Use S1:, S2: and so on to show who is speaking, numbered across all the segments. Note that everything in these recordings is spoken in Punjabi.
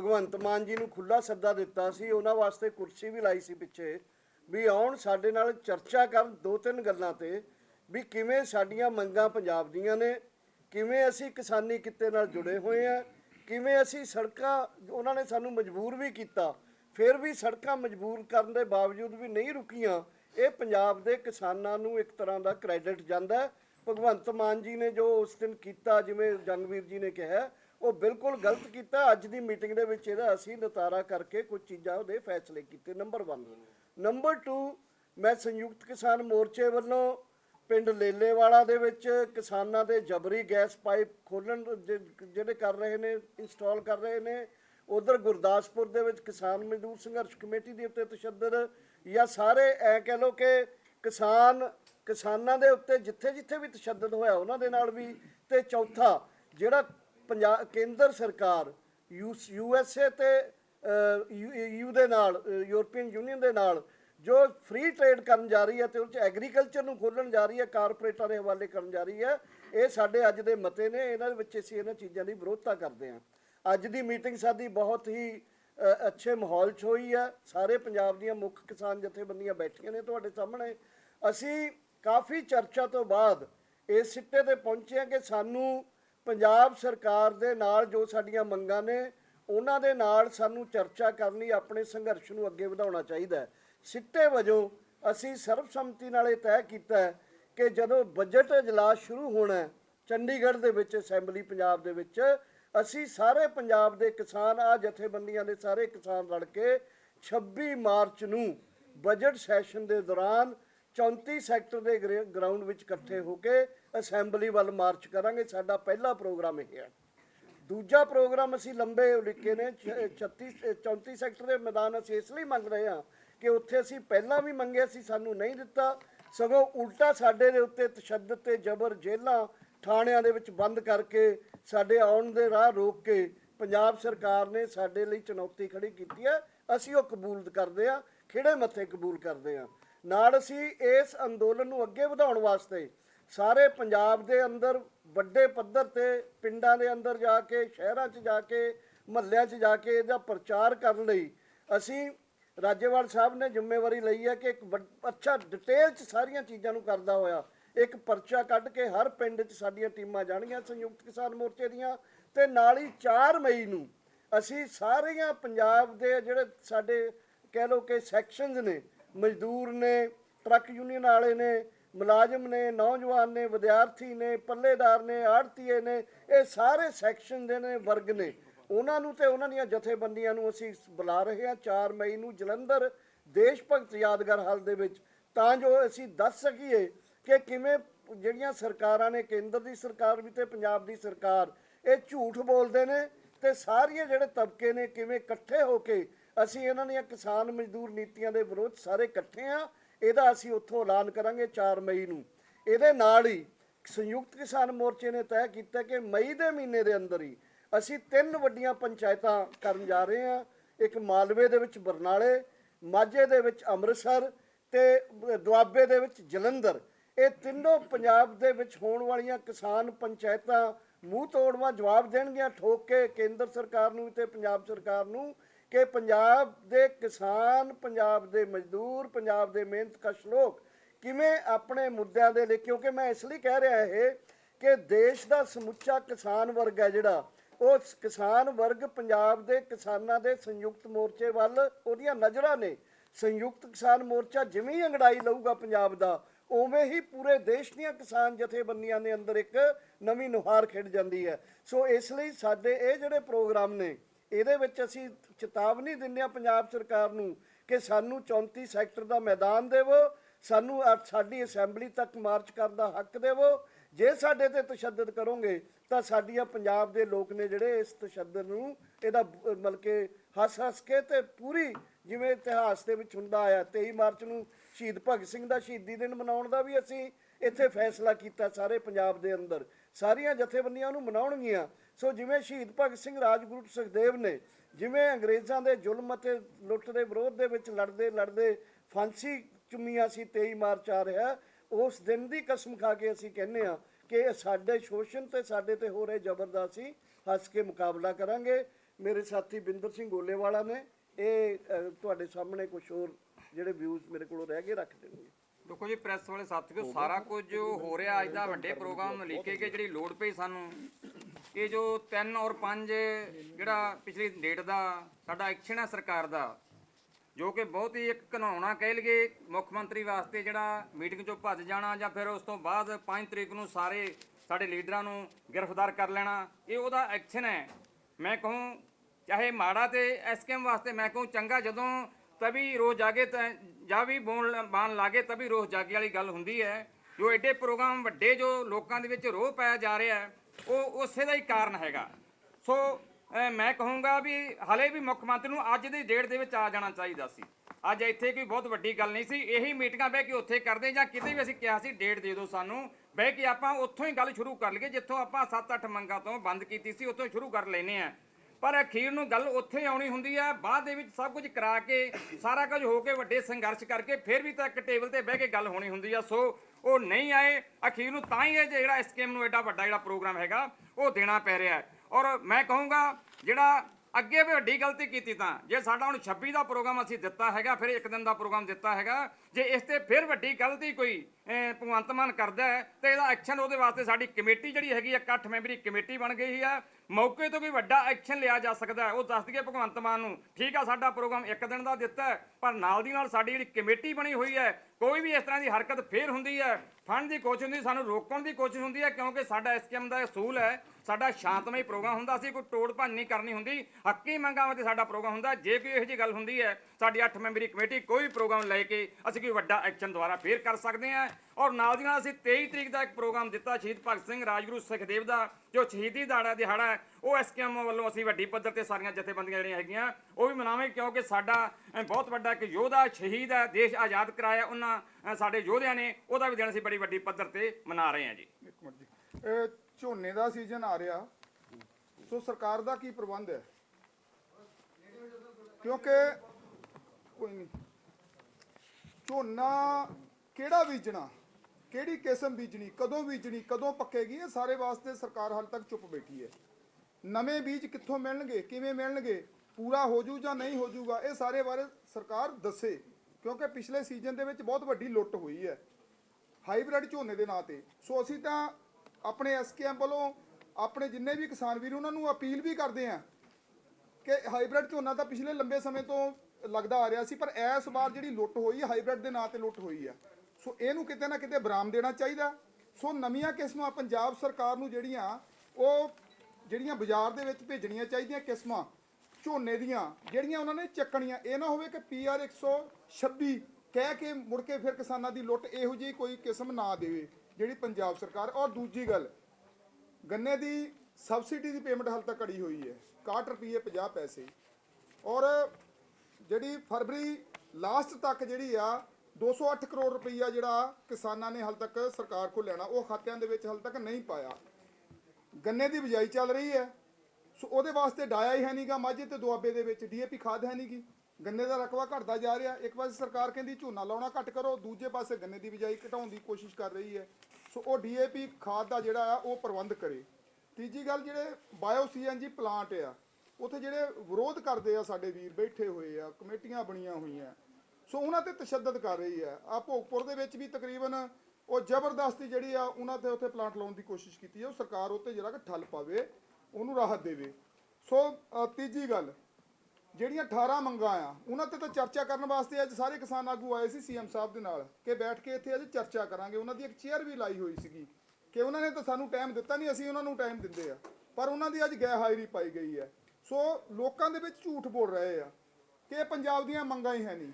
S1: ਭਗਵੰਤ ਮਾਨ ਜੀ ਨੂੰ ਖੁੱਲਾ ਸੱਦਾ ਦਿੱਤਾ ਸੀ, ਉਹਨਾਂ ਵਾਸਤੇ ਕੁਰਸੀ ਵੀ ਲਾਈ ਸੀ ਪਿੱਛੇ, ਵੀ ਆਉਣ ਸਾਡੇ ਨਾਲ ਚਰਚਾ ਕਰਨ ਦੋ ਤਿੰਨ ਗੱਲਾਂ ਤੇ, ਵੀ ਕਿਵੇਂ ਸਾਡੀਆਂ ਮੰਗਾਂ ਪੰਜਾਬ ਦੀਆਂ ਨੇ, ਕਿਵੇਂ ਅਸੀਂ ਕਿਸਾਨੀ ਕਿੱਤੇ ਨਾਲ ਜੁੜੇ ਹੋਏ ਆ, ਕਿਵੇਂ ਅਸੀਂ ਸੜਕਾਂ, ਉਹਨਾਂ ਨੇ ਸਾਨੂੰ ਮਜਬੂਰ ਵੀ ਕੀਤਾ, ਫਿਰ ਵੀ ਸੜਕਾਂ ਮਜਬੂਰ ਕਰਨ ਦੇ ਬਾਵਜੂਦ ਵੀ ਨਹੀਂ ਰੁਕੀਆਂ, ਇਹ ਪੰਜਾਬ ਦੇ ਕਿਸਾਨਾਂ ਨੂੰ ਇੱਕ ਤਰ੍ਹਾਂ ਦਾ ਕ੍ਰੈਡਿਟ ਜਾਂਦਾ ਭਗਵੰਤ ਮਾਨ ਜੀ ਨੇ ਜੋ ਉਸ ਦਿਨ ਕੀਤਾ, ਜਿਵੇਂ ਜੰਗਵੀਰ ਜੀ ਨੇ ਕਿਹਾ ਉਹ ਬਿਲਕੁਲ ਗਲਤ ਕੀਤਾ। ਅੱਜ ਦੀ ਮੀਟਿੰਗ ਦੇ ਵਿੱਚ ਇਹਦਾ ਅਸੀਂ ਨਤਾਰਾ ਕਰਕੇ ਕੁਝ ਚੀਜ਼ਾਂ ਉਹਦੇ ਫੈਸਲੇ ਕੀਤੇ। ਨੰਬਰ 1 ਨੰਬਰ 2 ਮੈਂ ਸੰਯੁਕਤ ਕਿਸਾਨ ਮੋਰਚੇ ਵੱਲੋਂ ਪਿੰਡ ਲੇਲੇਵਾਲਾ ਦੇ ਵਿੱਚ ਕਿਸਾਨਾਂ ਦੇ ਜਬਰੀ ਗੈਸ ਪਾਈਪ ਖੋਲਣ ਜਿਹੜੇ ਕਰ ਰਹੇ ਨੇ ਇੰਸਟਾਲ ਕਰ ਰਹੇ ਨੇ, ਉਧਰ ਗੁਰਦਾਸਪੁਰ ਦੇ ਵਿੱਚ ਕਿਸਾਨ ਮਜ਼ਦੂਰ ਸੰਘਰਸ਼ ਕਮੇਟੀ ਦੇ ਉੱਤੇ ਤਸ਼ੱਦਦ ਜਾਂ ਸਾਰੇ ਐ ਕਹਿ ਲੋ ਕਿ ਕਿਸਾਨ, ਕਿਸਾਨਾਂ ਦੇ ਉੱਤੇ ਜਿੱਥੇ ਜਿੱਥੇ ਵੀ ਤਸ਼ੱਦਦ ਹੋਇਆ, ਉਹਨਾਂ ਦੇ ਨਾਲ ਵੀ। ਤੇ ਚੌਥਾ, ਜਿਹੜਾ ਪੰਜਾਬ ਕੇਂਦਰ ਸਰਕਾਰ ਯੂ ਐਸ ਏ ਤੇ ਯੂ ਦੇ ਨਾਲ, ਯੂਰਪੀਅਨ ਯੂਨੀਅਨ ਦੇ ਨਾਲ ਜੋ ਫ੍ਰੀ ਟ੍ਰੇਡ ਕਰਨ ਜਾ ਰਹੀ ਹੈ ਤੇ ਉਹ ਚ ਐਗਰੀਕਲਚਰ ਨੂੰ ਖੋਲਣ ਜਾ ਰਹੀ ਹੈ, ਕਾਰਪੋਰੇਟਾਂ ਦੇ ਹਵਾਲੇ ਕਰਨ ਜਾ ਰਹੀ ਹੈ, ਇਹ ਸਾਡੇ ਅੱਜ ਦੇ ਮਤੇ ਨੇ, ਇਹਨਾਂ ਦੇ ਵਿੱਚ ਅਸੀਂ ਇਹਨਾਂ ਚੀਜ਼ਾਂ ਦੀ ਵਿਰੋਧਤਾ ਕਰਦੇ ਹਾਂ। ਅੱਜ ਦੀ ਮੀਟਿੰਗ ਸਾਡੀ ਬਹੁਤ ਹੀ ਅੱਛੇ ਮਾਹੌਲ 'ਚ ਹੋਈ ਹੈ, ਸਾਰੇ ਪੰਜਾਬ ਦੀਆਂ ਮੁੱਖ ਕਿਸਾਨ ਜਥੇਬੰਦੀਆਂ ਬੈਠੀਆਂ ਨੇ ਤੁਹਾਡੇ ਸਾਹਮਣੇ। ਅਸੀਂ ਕਾਫੀ ਚਰਚਾ ਤੋਂ ਬਾਅਦ ਇਸ ਸਿੱਟੇ ਤੇ ਪਹੁੰਚੇ ਹਾਂ ਕਿ ਸਾਨੂੰ ਪੰਜਾਬ ਸਰਕਾਰ ਦੇ ਨਾਲ ਜੋ ਸਾਡੀਆਂ ਮੰਗਾਂ ਨੇ, ਉਹਨਾਂ ਦੇ ਨਾਲ ਸਾਨੂੰ ਚਰਚਾ ਕਰਨੀ, ਆਪਣੇ ਸੰਘਰਸ਼ ਨੂੰ ਅੱਗੇ ਵਧਾਉਣਾ ਚਾਹੀਦਾ ਸਿੱਟੇ ਵਜੋਂ ਅਸੀਂ ਸਰਬਸੰਮਤੀ ਨਾਲ ਇਹ ਤੈਅ ਕੀਤਾ ਕਿ ਜਦੋਂ ਬਜਟ ਇਜਲਾਸ ਸ਼ੁਰੂ ਹੋਣਾ ਚੰਡੀਗੜ੍ਹ ਦੇ ਵਿੱਚ ਅਸੈਂਬਲੀ ਪੰਜਾਬ ਦੇ ਵਿੱਚ, ਅਸੀਂ ਸਾਰੇ ਪੰਜਾਬ ਦੇ ਕਿਸਾਨ ਆ ਜਥੇਬੰਦੀਆਂ ਦੇ ਸਾਰੇ ਕਿਸਾਨ ਰਲ ਕੇ 26 ਮਾਰਚ ਨੂੰ ਬਜਟ ਸੈਸ਼ਨ ਦੇ ਦੌਰਾਨ 34 ਸੈਕਟਰ ਦੇ ਗਰੇ- ਗਰਾਊਂਡ ਵਿੱਚ ਇਕੱਠੇ ਹੋ ਕੇ ਅਸੈਂਬਲੀ ਵੱਲ ਮਾਰਚ ਕਰਾਂਗੇ, ਸਾਡਾ ਪਹਿਲਾ ਪ੍ਰੋਗਰਾਮ ਇਹ ਹੈ। ਦੂਜਾ ਪ੍ਰੋਗਰਾਮ ਅਸੀਂ ਲੰਬੇ ਉਲੀਕੇ ਨੇ, ਛ- 36 34 ਸੈਕਟਰ ਦੇ ਮੈਦਾਨ ਅਸੀਂ ਇਸ ਲਈ ਮੰਗ ਰਹੇ ਹਾਂ ਕਿ ਉੱਥੇ ਅਸੀਂ ਪਹਿਲਾਂ ਵੀ ਮੰਗੇ ਸੀ, ਸਾਨੂੰ ਨਹੀਂ ਦਿੱਤਾ। ਸਗੋਂ ਉਲਟਾ ਸਾਡੇ ਦੇ ਉੱਤੇ ਤਸ਼ੱਦਦ ਤੇ ਜ਼ਬਰ ਜੇਲ੍ਹਾਂ ਥਾਣਿਆਂ ਦੇ ਵਿੱਚ ਬੰਦ ਕਰਕੇ ਸਾਡੇ ਆਉਣ ਦੇ ਰਾਹ ਰੋਕ ਕੇ ਪੰਜਾਬ ਸਰਕਾਰ ਨੇ ਸਾਡੇ ਲਈ ਚੁਣੌਤੀ ਖੜੀ ਕੀਤੀ ਹੈ। ਅਸੀਂ ਉਹ ਕਬੂਲ ਕਰਦੇ ਹਾਂ, ਖਿਹੜੇ ਮੱਥੇ ਕਬੂਲ ਕਰਦੇ ਹਾਂ। ਨਾਲ ਅਸੀਂ ਇਸ ਅੰਦੋਲਨ ਨੂੰ ਅੱਗੇ ਵਧਾਉਣ ਵਾਸਤੇ ਸਾਰੇ ਪੰਜਾਬ ਦੇ ਅੰਦਰ ਵੱਡੇ ਪੱਧਰ ਤੇ ਪਿੰਡਾਂ ਦੇ ਅੰਦਰ ਜਾ ਕੇ, ਸ਼ਹਿਰਾਂ 'ਚ ਜਾ ਕੇ, ਮਹੱਲਿਆਂ 'ਚ ਜਾ ਕੇ ਇਹਦਾ ਪ੍ਰਚਾਰ ਕਰਨ ਲਈ ਅਸੀਂ ਰਾਜੇਵਾਲ ਸਾਹਿਬ ਨੇ ਜ਼ਿੰਮੇਵਾਰੀ ਲਈ ਹੈ ਕਿ ਇੱਕ ਵੱਡ- ਅੱਛਾ ਡਿਟੇਲ 'ਚ ਸਾਰੀਆਂ ਚੀਜ਼ਾਂ ਨੂੰ ਕਰਦਾ ਹੋਇਆ, ਇੱਕ ਪਰਚਾ ਕੱਢ ਕੇ ਹਰ ਪਿੰਡ 'ਚ ਸਾਡੀਆਂ ਟੀਮਾਂ ਜਾਣਗੀਆਂ ਸੰਯੁਕਤ ਕਿਸਾਨ ਮੋਰਚੇ ਦੀਆਂ ਤੇ ਨਾਲ ਹੀ 4 ਮਈ ਨੂੰ ਅਸੀਂ ਸਾਰੀਆਂ ਪੰਜਾਬ ਦੇ ਜਿਹੜੇ ਸਾਡੇ ਕਹਿ ਲਓ ਕਿ ਸੈਕਸ਼ਨਸ ਨੇ, ਮਜ਼ਦੂਰ ਨੇ ਟਰੱਕ ਯੂਨੀਅਨ ਵਾਲੇ ਨੇ ਮੁਲਾਜ਼ਮ ਨੇ, ਨੌਜਵਾਨ ਨੇ, ਵਿਦਿਆਰਥੀ ਨੇ, ਪੱਲੇਦਾਰ ਨੇ ਆੜਤੀਏ ਨੇ, ਇਹ ਸਾਰੇ ਸੈਕਸ਼ਨ ਦੇ ਨੇ, ਵਰਗ ਨੇ। ਉਹਨਾਂ ਨੂੰ ਤੇ ਉਹਨਾਂ ਦੀਆਂ ਜਥੇਬੰਦੀਆਂ ਨੂੰ ਅਸੀਂ ਬੁਲਾ ਰਹੇ ਹਾਂ 4 ਮਈ ਨੂੰ ਜਲੰਧਰ ਦੇਸ਼ ਭਗਤ ਯਾਦਗਾਰ ਹਾਲ ਦੇ ਵਿੱਚ। ਤਾਂ ਜੋ ਅਸੀਂ ਦੱਸ ਸਕੀਏ ਕਿ ਕਿਵੇਂ ਜਿਹੜੀਆਂ ਸਰਕਾਰਾਂ ਨੇ, ਕੇਂਦਰ ਦੀ ਸਰਕਾਰ ਵੀ ਤੇ ਪੰਜਾਬ ਦੀ ਸਰਕਾਰ, ਇਹ ਝੂਠ ਬੋਲਦੇ ਨੇ ਤੇ ਸਾਰੀਆਂ ਜਿਹੜੇ ਤਬਕੇ ਨੇ, ਕਿਵੇਂ ਇਕੱਠੇ ਹੋ ਕੇ ਅਸੀਂ ਇਹਨਾਂ ਦੀਆਂ ਕਿਸਾਨ ਮਜ਼ਦੂਰ ਨੀਤੀਆਂ ਦੇ ਵਿਰੋਧ ਸਾਰੇ ਇਕੱਠੇ ਆ ਇਹਦਾ ਅਸੀਂ ਉੱਥੋਂ ਐਲਾਨ ਕਰਾਂਗੇ 4 ਮਈ ਨੂੰ। ਇਹਦੇ ਨਾਲ ਹੀ ਸੰਯੁਕਤ ਕਿਸਾਨ ਮੋਰਚੇ ਨੇ ਤੈਅ ਕੀਤਾ ਕਿ ਮਈ ਦੇ ਮਹੀਨੇ ਦੇ ਅੰਦਰ ਹੀ ਅਸੀਂ ਤਿੰਨ ਵੱਡੀਆਂ ਪੰਚਾਇਤਾਂ ਕਰਨ ਜਾ ਰਹੇ ਹਾਂ। ਇੱਕ ਮਾਲਵੇ ਦੇ ਵਿੱਚ ਬਰਨਾਲੇ, ਮਾਝੇ ਦੇ ਵਿੱਚ ਅੰਮ੍ਰਿਤਸਰ ਤੇ ਦੁਆਬੇ ਦੇ ਵਿੱਚ ਜਲੰਧਰ। ਇਹ ਤਿੰਨੋਂ ਪੰਜਾਬ ਦੇ ਵਿੱਚ ਹੋਣ ਵਾਲੀਆਂ ਕਿਸਾਨ ਪੰਚਾਇਤਾਂ ਮੂੰਹ ਤੋੜਵਾ ਜਵਾਬ ਦੇਣਗੀਆਂ, ਠੋਕ ਕੇ ਕੇਂਦਰ ਸਰਕਾਰ ਨੂੰ ਤੇ ਪੰਜਾਬ ਸਰਕਾਰ ਨੂੰ। ਕਿ ਪੰਜਾਬ ਦੇ ਕਿਸਾਨ, ਪੰਜਾਬ ਦੇ ਮਜ਼ਦੂਰ, ਪੰਜਾਬ ਦੇ ਮਿਹਨਤਕਸ਼ ਲੋਕ ਕਿਵੇਂ ਆਪਣੇ ਮੁੱਦਿਆਂ ਦੇ ਲਈ, ਕਿਉਂਕਿ ਮੈਂ ਇਸ ਲਈ ਕਹਿ ਰਿਹਾ ਇਹ ਕਿ ਦੇਸ਼ ਦਾ ਸਮੁੱਚਾ ਕਿਸਾਨ ਵਰਗ ਹੈ ਜਿਹੜਾ, ਉਹ ਕਿਸਾਨ ਵਰਗ ਪੰਜਾਬ ਦੇ ਕਿਸਾਨਾਂ ਦੇ ਸੰਯੁਕਤ ਮੋਰਚੇ ਵੱਲ ਉਹਦੀਆਂ ਨਜ਼ਰਾਂ ਨੇ। ਸੰਯੁਕਤ ਕਿਸਾਨ ਮੋਰਚਾ ਜਿਵੇਂ ਹੀ ਅੰਗੜਾਈ ਲਊਗਾ ਪੰਜਾਬ ਦਾ, ਉਵੇਂ ਹੀ ਪੂਰੇ ਦੇਸ਼ ਦੀਆਂ ਕਿਸਾਨ ਜਥੇਬੰਦੀਆਂ ਦੇ ਅੰਦਰ ਇੱਕ ਨਵੀਂ ਨੁਹਾਰ ਖਿੜ ਜਾਂਦੀ ਹੈ। ਸੋ ਇਸ ਲਈ ਸਾਡੇ ਇਹ ਜਿਹੜੇ ਪ੍ਰੋਗਰਾਮ ਨੇ ਇਹਦੇ ਵਿੱਚ ਅਸੀਂ ਚੇਤਾਵਨੀ ਦਿੰਦੇ ਹਾਂ ਪੰਜਾਬ ਸਰਕਾਰ ਨੂੰ ਕਿ ਸਾਨੂੰ 34 ਸੈਕਟਰ ਦਾ ਮੈਦਾਨ ਦੇਵੋ, ਸਾਨੂੰ ਸਾਡੀ ਅਸੈਂਬਲੀ ਤੱਕ ਮਾਰਚ ਕਰਨ ਦਾ ਹੱਕ ਦੇਵੋ। ਜੇ ਸਾਡੇ ਤੇ ਤਸ਼ੱਦਦ ਕਰੋਗੇ, ਤਾਂ ਸਾਡੀਆਂ ਪੰਜਾਬ ਦੇ ਲੋਕ ਨੇ ਜਿਹੜੇ ਇਸ ਤਸ਼ੱਦਦ ਨੂੰ ਇਹਦਾ ਮਤਲਬ ਕਿ ਹੱਸ ਹੱਸ ਕੇ ਤੇ ਪੂਰੀ ਜਿਵੇਂ ਇਤਿਹਾਸ ਦੇ ਵਿੱਚ ਹੁੰਦਾ ਆਇਆ 23 ਮਾਰਚ ਨੂੰ ਸ਼ਹੀਦ ਭਗਤ ਸਿੰਘ ਦਾ ਸ਼ਹੀਦੀ ਦਿਨ ਮਨਾਉਣ ਦਾ ਵੀ ਅਸੀਂ ਇੱਥੇ ਫੈਸਲਾ ਕੀਤਾ ਸਾਰੇ ਪੰਜਾਬ ਦੇ ਅੰਦਰ। ਸਾਰੀਆਂ ਜਥੇਬੰਦੀਆਂ ਨੂੰ ਮਨਾਉਣਗੀਆਂ। ਸੋ ਜਿਵੇਂ ਸ਼ਹੀਦ ਭਗਤ ਸਿੰਘ ਰਾਜਗੁਰੂ ਸੁਖਦੇਵ ਨੇ, ਜਿਵੇਂ ਅੰਗਰੇਜ਼ਾਂ ਦੇ ਜ਼ੁਲਮ ਅਤੇ ਲੁੱਟ ਦੇ ਵਿਰੋਧ ਦੇ ਵਿੱਚ ਲੜਦੇ ਲੜਦੇ ਫਾਂਸੀ ਚੁੰਮੀਆਂ ਸੀ 23 ਮਾਰਚ ਆ ਰਿਹਾ, ਉਸ ਦਿਨ ਦੀ ਕਸਮ ਖਾ ਕੇ ਅਸੀਂ ਕਹਿੰਨੇ ਆ ਕਿ ਇਹ ਸਾਡੇ ਸ਼ੋਸ਼ਣ ਤੇ ਸਾਡੇ ਤੇ ਹੋ ਰਹੇ ਜ਼ਬਰ ਦਾ ਅਸੀਂ ਹੱਸ ਕੇ ਮੁਕਾਬਲਾ ਕਰਾਂਗੇ। ਮੇਰੇ ਸਾਥੀ ਬਿੰਦਰ ਸਿੰਘ ਗੋਲੇਵਾਲਾ ਨੇ, ਇਹ ਤੁਹਾਡੇ ਸਾਹਮਣੇ ਕੁਝ ਹੋਰ ਜਿਹੜੇ ਵਿਊਜ਼ ਮੇਰੇ ਕੋਲੋਂ ਰਹਿ ਗਏ ਰੱਖ ਦੇਣਗੇ।
S2: ਦੇਖੋ ਜੀ ਪ੍ਰੈਸ ਵਾਲੇ ਸਾਥੀਓ, ਸਾਰਾ ਕੁਝ ਜੋ ਹੋ ਰਿਹਾ ਅੱਜ ਦਾ ਵੱਡੇ ਪ੍ਰੋਗਰਾਮ ਲਿਖੇ ਕੇ ਜਿਹੜੀ ਲੋੜ ਪਈ ਸਾਨੂੰ। ਇਹ ਜੋ 3 ਔਰ 5 ਜਿਹੜਾ ਪਿਛਲੀ ਡੇਟ ਦਾ, ਸਾਡਾ ਐਕਸ਼ਨ ਹੈ ਸਰਕਾਰ ਦਾ, ਜੋ ਕਿ ਬਹੁਤ ਹੀ ਇੱਕ ਘਨਾਉਣਾ ਕਹਿ ਲਈਏ, ਮੁੱਖ ਮੰਤਰੀ ਵਾਸਤੇ ਜਿਹੜਾ ਮੀਟਿੰਗ ਚੋਂ ਭੱਜ ਜਾਣਾ ਜਾਂ ਫਿਰ ਉਸ ਤੋਂ ਬਾਅਦ 5 ਤਰੀਕ ਨੂੰ ਸਾਰੇ ਸਾਡੇ ਲੀਡਰਾਂ ਨੂੰ ਗ੍ਰਿਫਤਾਰ ਕਰ ਲੈਣਾ, ਇਹ ਉਹਦਾ ਐਕਸ਼ਨ ਹੈ। ਮੈਂ ਕਹੂੰ, ਚਾਹੇ ਮਾੜਾ ਤੇ ਐਸਕੇਐਮ ਵਾਸਤੇ, ਮੈਂ ਕਹੂੰ, ਚੰਗਾ ਜਦੋਂ ਤभी ਰੋਜ਼ ਜਾਗੇ ਤਾਂ ਜਾਂ ਵੀ ਬੋਣ ਬਾਣ ਲਾਗੇ ਤभी ਰੋਜ਼ ਜਾਗੇ ਵਾਲੀ ਗੱਲ ਹੁੰਦੀ ਹੈ। ਜੋ ਐਡੇ ਪ੍ਰੋਗਰਾਮ ਵੱਡੇ ਜੋ ਲੋਕਾਂ ਦੇ ਵਿੱਚ ਰੋਹ ਪਾਇਆ ਜਾ ਰਿਹਾ ਹੈ, ਉਹ ਉਸੇ ਦਾ ਹੀ ਕਾਰਨ ਹੈਗਾ। ਸੋ ਮੈਂ ਕਹੂੰਗਾ ਵੀ ਹਲੇ ਵੀ ਮੁੱਖ ਮੰਤਰੀ ਨੂੰ ਅੱਜ ਦੀ ਡੇਟ ਦੇ ਵਿੱਚ ਆ ਜਾਣਾ ਚਾਹੀਦਾ ਸੀ। ਅੱਜ ਇੱਥੇ ਕੋਈ ਬਹੁਤ ਵੱਡੀ ਗੱਲ ਨਹੀਂ ਸੀ। ਇਹੀ ਮੀਟਿੰਗਾਂ ਬਹਿ ਕੇ ਉੱਥੇ ਕਰਦੇ ਜਾਂ ਕਿਤੇ ਵੀ ਅਸੀਂ ਕਿਹਾ ਸੀ, ਡੇਟ ਦੇ ਦਿਓ ਸਾਨੂੰ। ਬਹਿ ਕੇ ਆਪਾਂ ਉੱਥੋਂ ਹੀ ਗੱਲ ਸ਼ੁਰੂ ਕਰ ਲਈਏ, ਜਿੱਥੋਂ ਆਪਾਂ 7-8 ਮੰਗਾਂ ਤੋਂ ਬੰਦ ਕੀਤੀ ਸੀ, ਉੱਥੋਂ ਹੀ ਸ਼ੁਰੂ ਕਰ ਲੈਨੇ ਆ ਪਰ ਅਖੀਰ ਨੂੰ ਗੱਲ ਉੱਥੇ ਆਉਣੀ ਹੁੰਦੀ ਹੈ ਬਾਅਦ ਦੇ ਵਿੱਚ ਸਭ ਕੁਝ ਕਰਾ ਕੇ, ਸਾਰਾ ਕੁਝ ਹੋ ਕੇ ਵੱਡੇ ਸੰਘਰਸ਼ ਕਰਕੇ ਫਿਰ ਵੀ ਤਾਂ ਇੱਕ ਟੇਬਲ ਤੇ ਬਹਿ ਕੇ ਗੱਲ ਹੋਣੀ ਹੁੰਦੀ ਆ। ਸੋ ਉਹ ਨਹੀਂ ਆਏ, ਅਖੀਰ ਨੂੰ ਤਾਂ ਹੀ ਇਹ ਜਿਹੜਾ ਇਸ ਸਕੀਮ ਨੂੰ ਐਡਾ ਵੱਡਾ ਜਿਹੜਾ ਪ੍ਰੋਗਰਾਮ ਹੈਗਾ, ਉਹ ਦੇਣਾ ਪੈ ਰਿਹਾ ਔਰ ਮੈਂ ਕਹੂੰਗਾ, ਜਿਹੜਾ ਅੱਗੇ ਵੀ ਵੱਡੀ ਗਲਤੀ ਕੀਤੀ ਤਾਂ, ਜੇ ਸਾਡਾ ਹੁਣ 26 ਦਾ ਪ੍ਰੋਗਰਾਮ ਅਸੀਂ ਦਿੱਤਾ ਹੈਗਾ, ਫਿਰ ਇੱਕ ਦਿਨ ਦਾ ਪ੍ਰੋਗਰਾਮ ਦਿੱਤਾ ਹੈਗਾ ਜੇ ਇਸ ਤੇ ਫਿਰ ਵੱਡੀ ਗਲਤੀ ਕੋਈ ਭਗਵੰਤ ਮਾਨ ਕਰਦਾ ਹੈ, ਤੇ ਇਹਦਾ ਐਕਸ਼ਨ ਉਹਦੇ ਵਾਸਤੇ ਸਾਡੀ ਕਮੇਟੀ ਜਿਹੜੀ ਹੈਗੀ ਆ, ਇਕੱਠ ਮੈਂਬਰੀ ਕਮੇਟੀ ਬਣ ਗਈ ਹੈ ਮੌਕੇ ਤੋਂ ਕੋਈ ਵੱਡਾ ਐਕਸ਼ਨ ਲਿਆ ਜਾ ਸਕਦਾ ਉਹ ਦੱਸ ਦਈਏ ਭਗਵੰਤ ਮਾਨ ਨੂੰ, ਠੀਕ ਆ, ਸਾਡਾ ਪ੍ਰੋਗਰਾਮ ਇੱਕ ਦਿਨ ਦਾ ਦਿੱਤਾ ਪਰ ਨਾਲ ਦੀ ਨਾਲ ਸਾਡੀ ਜਿਹੜੀ ਕਮੇਟੀ ਬਣੀ ਹੋਈ ਹੈ, ਕੋਈ ਵੀ ਇਸ ਤਰ੍ਹਾਂ ਦੀ ਹਰਕਤ ਫੇਰ ਹੁੰਦੀ ਹੈ ਫੰਡ ਦੀ ਕੋਸ਼ਿਸ਼ ਹੁੰਦੀ, ਸਾਨੂੰ ਰੋਕਣ ਦੀ ਕੋਸ਼ਿਸ਼ ਹੁੰਦੀ ਹੈ, ਕਿਉਂਕਿ ਸਾਡਾ ਐਸਕੇਐਮ ਦਾ ਅਸੂਲ ਹੈ, ਸਾਡਾ ਸ਼ਾਂਤਮਈ ਪ੍ਰੋਗਰਾਮ ਹੁੰਦਾ ਸੀ, ਕੋਈ ਤੋੜ ਭੰਨ ਨਹੀਂ ਕਰਨੀ ਹੁੰਦੀ, ਹੱਕੀ ਮੰਗਾਂ ਤੇ ਸਾਡਾ ਪ੍ਰੋਗਰਾਮ ਹੁੰਦਾ, ਜੇ ਕੋਈ ਇਹੋ ਜਿਹੀ ਗੱਲ ਹੁੰਦੀ ਹੈ, ਸਾਡੀ 8 ਮੈਂਬਰੀ ਕਮੇਟੀ ਕੋਈ ਪ੍ਰੋਗਰਾਮ ਲੈ ਕੇ ਅਸੀਂ ਕੋਈ ਵੱਡਾ ਐਕਸ਼ਨ ਦੁਆਰਾ ਫੇਰ ਕਰ ਸਕਦੇ ਹਾਂ ਔਰ ਨਾਲ ਦੀ ਨਾਲ ਅਸੀਂ 23 ਤਰੀਕ ਦਾ ਇੱਕ ਪ੍ਰੋਗਰਾਮ ਦਿੱਤਾ ਸ਼ਹੀਦ ਭਗਤ ਸਿੰਘ ਰਾਜਗੁਰੂ ਸੁਖਦੇਵ ਦਾ, ਜੋ ਸ਼ਹੀਦੀ ਦਾੜਾ ਦਿਹਾੜਾ ਹੈ, ਉਹ ਐਸਕੇਐਮ ਵੱਲੋਂ ਅਸੀਂ ਵੱਡੀ ਪੱਧਰ ਤੇ ਸਾਰੀਆਂ ਜਥੇਬੰਦੀਆਂ ਜਿਹੜੀਆਂ ਹੈਗੀਆਂ, ਉਹ ਵੀ ਮਨਾਵਾਂਗੇ ਕਿਉਂਕਿ ਸਾਡਾ ਬਹੁਤ ਵੱਡਾ ਇੱਕ ਯੋਧਾ ਸ਼ਹੀਦ ਹੈ, ਦੇਸ਼ ਆਜ਼ਾਦ ਕਰਾਇਆ ਉਹਨਾਂ ਸਾਡੇ ਯੋਧਿਆਂ ਨੇ, ਉਹਦਾ ਵੀ ਦਿਨ ਅਸੀਂ ਬੜੀ ਵੱਡੀ ਪੱਧਰ ਤੇ ਮਨਾ ਰਹੇ ਹਾਂ ਜੀ।
S3: ਇੱਕ ਮਿੰਟ ਜੀ। ਝੋਨੇ ਦਾ ਸੀਜ਼ਨ ਆ ਰਿਹਾ, ਸੋ ਸਰਕਾਰ ਦਾ ਕੀ ਪ੍ਰਬੰਧ ਹੈ? ਕਿਉਂਕਿ, ਕੋਈ ਨਹੀਂ। ਝੋਨਾ ਕਿਹੜਾ ਬੀਜਣਾ? ਕਿਹੜੀ ਕਿਸਮ ਬੀਜਣੀ? ਕਦੋਂ ਬੀਜਣੀ? ਕਦੋਂ ਪੱਕੇਗੀ? ਇਹ ਸਾਰੇ ਵਾਸਤੇ ਸਰਕਾਰ ਹਾਲ ਤੱਕ ਚੁੱਪ ਬੈਠੀ ਹੈ। ਨਵੇਂ ਬੀਜ ਕਿੱਥੋਂ ਮਿਲਣਗੇ? ਕਿਵੇਂ ਮਿਲਣਗੇ? ਪੂਰਾ ਹੋ ਜੂ ਜਾਂ ਨਹੀਂ ਹੋ ਜੂਗਾ? ਇਹ ਸਾਰੇ ਬਾਰੇ ਸਰਕਾਰ ਦੱਸੇ। ਕਿਉਂਕਿ ਪਿਛਲੇ ਸੀਜ਼ਨ ਦੇ ਵਿੱਚ ਬਹੁਤ ਵੱਡੀ ਲੁੱਟ ਹੋਈ ਹੈ। ਹਾਈਬ੍ਰਿਡ ਝੋਨੇ ਦੇ ਨਾਂ ਤੇ। ਸੋ ਅਸੀਂ ਤਾਂ ਆਪਣੇ ਐਸਕੇਐਮ ਵੱਲੋਂ ਆਪਣੇ ਜਿੰਨੇ ਵੀ ਕਿਸਾਨ ਵੀਰ, ਉਹਨਾਂ ਨੂੰ ਅਪੀਲ ਵੀ ਕਰਦੇ ਹਾਂ ਕਿ ਹਾਈਬ੍ਰਿਡ ਝੋਨਾ ਤਾਂ ਪਿਛਲੇ ਲੰਬੇ ਸਮੇਂ ਤੋਂ ਲੱਗਦਾ ਆ ਰਿਹਾ ਸੀ, ਪਰ ਇਸ ਵਾਰ ਜਿਹੜੀ ਲੁੱਟ ਹੋਈ ਹੈ, ਹਾਈਬ੍ਰਿਡ ਦੇ ਨਾਂ ਤੇ ਲੁੱਟ ਹੋਈ ਆ ਸੋ ਇਹਨੂੰ ਕਿਤੇ ਨਾ ਕਿਤੇ ਬਰਾਮ ਦੇਣਾ ਚਾਹੀਦਾ। ਸੋ ਨਵੀਆਂ ਕਿਸਮਾਂ ਪੰਜਾਬ ਸਰਕਾਰ ਨੂੰ ਜਿਹੜੀਆਂ, ਉਹ ਜਿਹੜੀਆਂ ਬਾਜ਼ਾਰ ਦੇ ਵਿੱਚ ਭੇਜਣੀਆਂ ਚਾਹੀਦੀਆਂ ਕਿਸਮਾਂ, ਝੋਨੇ ਦੀਆਂ, ਜਿਹੜੀਆਂ ਉਹਨਾਂ ਨੇ ਚੱਕਣੀਆਂ। ਇਹ ਨਾ ਹੋਵੇ ਕਿ ਪੀਆਰ 126 ਕਹਿ ਕੇ ਮੁੜ ਕੇ ਫਿਰ ਕਿਸਾਨਾਂ ਦੀ ਲੁੱਟ ਇਹੋ ਜਿਹੀ ਕੋਈ ਕਿਸਮ ਨਾ ਦੇਵੇ, ਜਿਹੜੀ ਪੰਜਾਬ ਸਰਕਾਰ। ਔਰ ਦੂਜੀ ਗੱਲ, ਗੰਨੇ ਦੀ ਸਬਸਿਡੀ ਦੀ ਪੇਮੈਂਟ ਹਾਲ ਤੱਕ ਅੜੀ ਹੋਈ ਹੈ। 61 ਰੁਪਏ 50 ਪੈਸੇ। ਔਰ ਜਿਹੜੀ ਫਰਵਰੀ ਲਾਸਟ ਤੱਕ ਜਿਹੜੀ ਆ 208 ਕਰੋੜ ਰੁਪਈਆ ਜਿਹੜਾ ਕਿਸਾਨਾਂ ਨੇ ਹਾਲ ਤੱਕ ਸਰਕਾਰ ਕੋਲ ਲੈਣਾ, ਉਹ ਖਾਤਿਆਂ ਦੇ ਵਿੱਚ ਹਾਲ ਤੱਕ ਨਹੀਂ ਪਾਇਆ। ਗੰਨੇ ਦੀ ਬਿਜਾਈ ਚੱਲ ਰਹੀ ਹੈ। ਸੋ ਉਹਦੇ ਵਾਸਤੇ ਡਾਇਆ ਹੀ ਹੈ ਨਹੀਂਗਾ ਮਾਝੇ ਤੇ ਦੁਆਬੇ ਦੇ ਵਿੱਚ, ਡੀਏਪੀ ਖਾਦ ਹੈ ਨਹੀਂਗੀ ਗੰਨੇ ਦਾ ਰਕਬਾ ਘਟਦਾ ਜਾ ਰਿਹਾ। ਇੱਕ ਪਾਸੇ ਸਰਕਾਰ ਕਹਿੰਦੀ ਝੋਨਾ ਲਾਉਣਾ ਘੱਟ ਕਰੋ, ਦੂਜੇ ਪਾਸੇ ਗੰਨੇ ਦੀ ਬਿਜਾਈ ਘਟਾਉਣ ਦੀ ਕੋਸ਼ਿਸ਼ ਕਰ ਰਹੀ ਹੈ। ਸੋ ਉਹ ਡੀਏਪੀ ਖਾਦ ਦਾ ਜਿਹੜਾ ਆ, ਉਹ ਪ੍ਰਬੰਧ ਕਰੇ। ਤੀਜੀ ਗੱਲ ਜਿਹੜੇ ਬਾਇਓ ਸੀਐਨਜੀ ਪਲਾਂਟ ਆ ਉੱਥੇ ਜਿਹੜੇ ਵਿਰੋਧ ਕਰਦੇ ਆ ਸਾਡੇ ਵੀਰ ਬੈਠੇ ਹੋਏ ਆ, ਕਮੇਟੀਆਂ ਬਣੀਆਂ ਹੋਈਆਂ। ਸੋ ਉਹਨਾਂ ਤੇ ਤਸ਼ੱਦਦ ਕਰ ਰਹੀ ਹੈ। ਆ ਭੋਗਪੁਰ ਦੇ ਵਿੱਚ ਵੀ ਤਕਰੀਬਨ ਉਹ ਜ਼ਬਰਦਸਤੀ ਜਿਹੜੀ ਆ, ਉਹਨਾਂ ਤੇ ਉੱਥੇ ਪਲਾਂਟ ਲਾਉਣ ਦੀ ਕੋਸ਼ਿਸ਼ ਕੀਤੀ ਹੈ। ਉਹ ਸਰਕਾਰ ਉੱਤੇ ਜਿਹੜਾ ਕਿ ਠੱਲ ਪਾਵੇ, ਉਹਨੂੰ ਰਾਹਤ ਦੇਵੇ। ਸੋ ਤੀਜੀ ਗੱਲ, ਜਿਹੜੀਆਂ 18 ਮੰਗਾਂ ਆ, ਉਹਨਾਂ ਤੇ ਤਾਂ ਚਰਚਾ ਕਰਨ ਵਾਸਤੇ ਅੱਜ ਸਾਰੇ ਕਿਸਾਨ ਆਗੂ ਆਏ ਸੀ ਸੀਐਮ ਸਾਹਿਬ ਦੇ ਨਾਲ ਕਿ ਬੈਠ ਕੇ ਇੱਥੇ ਅੱਜ ਚਰਚਾ ਕਰਾਂਗੇ। ਉਹਨਾਂ ਦੀ ਇੱਕ ਚੇਅਰ ਵੀ ਲਾਈ ਹੋਈ ਸੀਗੀ ਕਿ ਉਹਨਾਂ ਨੇ ਤਾਂ ਸਾਨੂੰ ਟਾਈਮ ਦਿੱਤਾ ਨਹੀਂ, ਅਸੀਂ ਉਹਨਾਂ ਨੂੰ ਟਾਈਮ ਦਿੰਦੇ ਆ। ਪਰ ਉਹਨਾਂ ਦੀ ਅੱਜ ਗੈਰ ਹਾਜ਼ਰੀ ਪਾਈ ਗਈ ਹੈ। ਸੋ ਲੋਕਾਂ ਦੇ ਵਿੱਚ ਝੂਠ ਬੋਲ ਰਹੇ ਆ ਕਿ ਇਹ ਪੰਜਾਬ ਦੀਆਂ ਮੰਗਾਂ ਹੀ ਹੈ ਨਹੀਂ।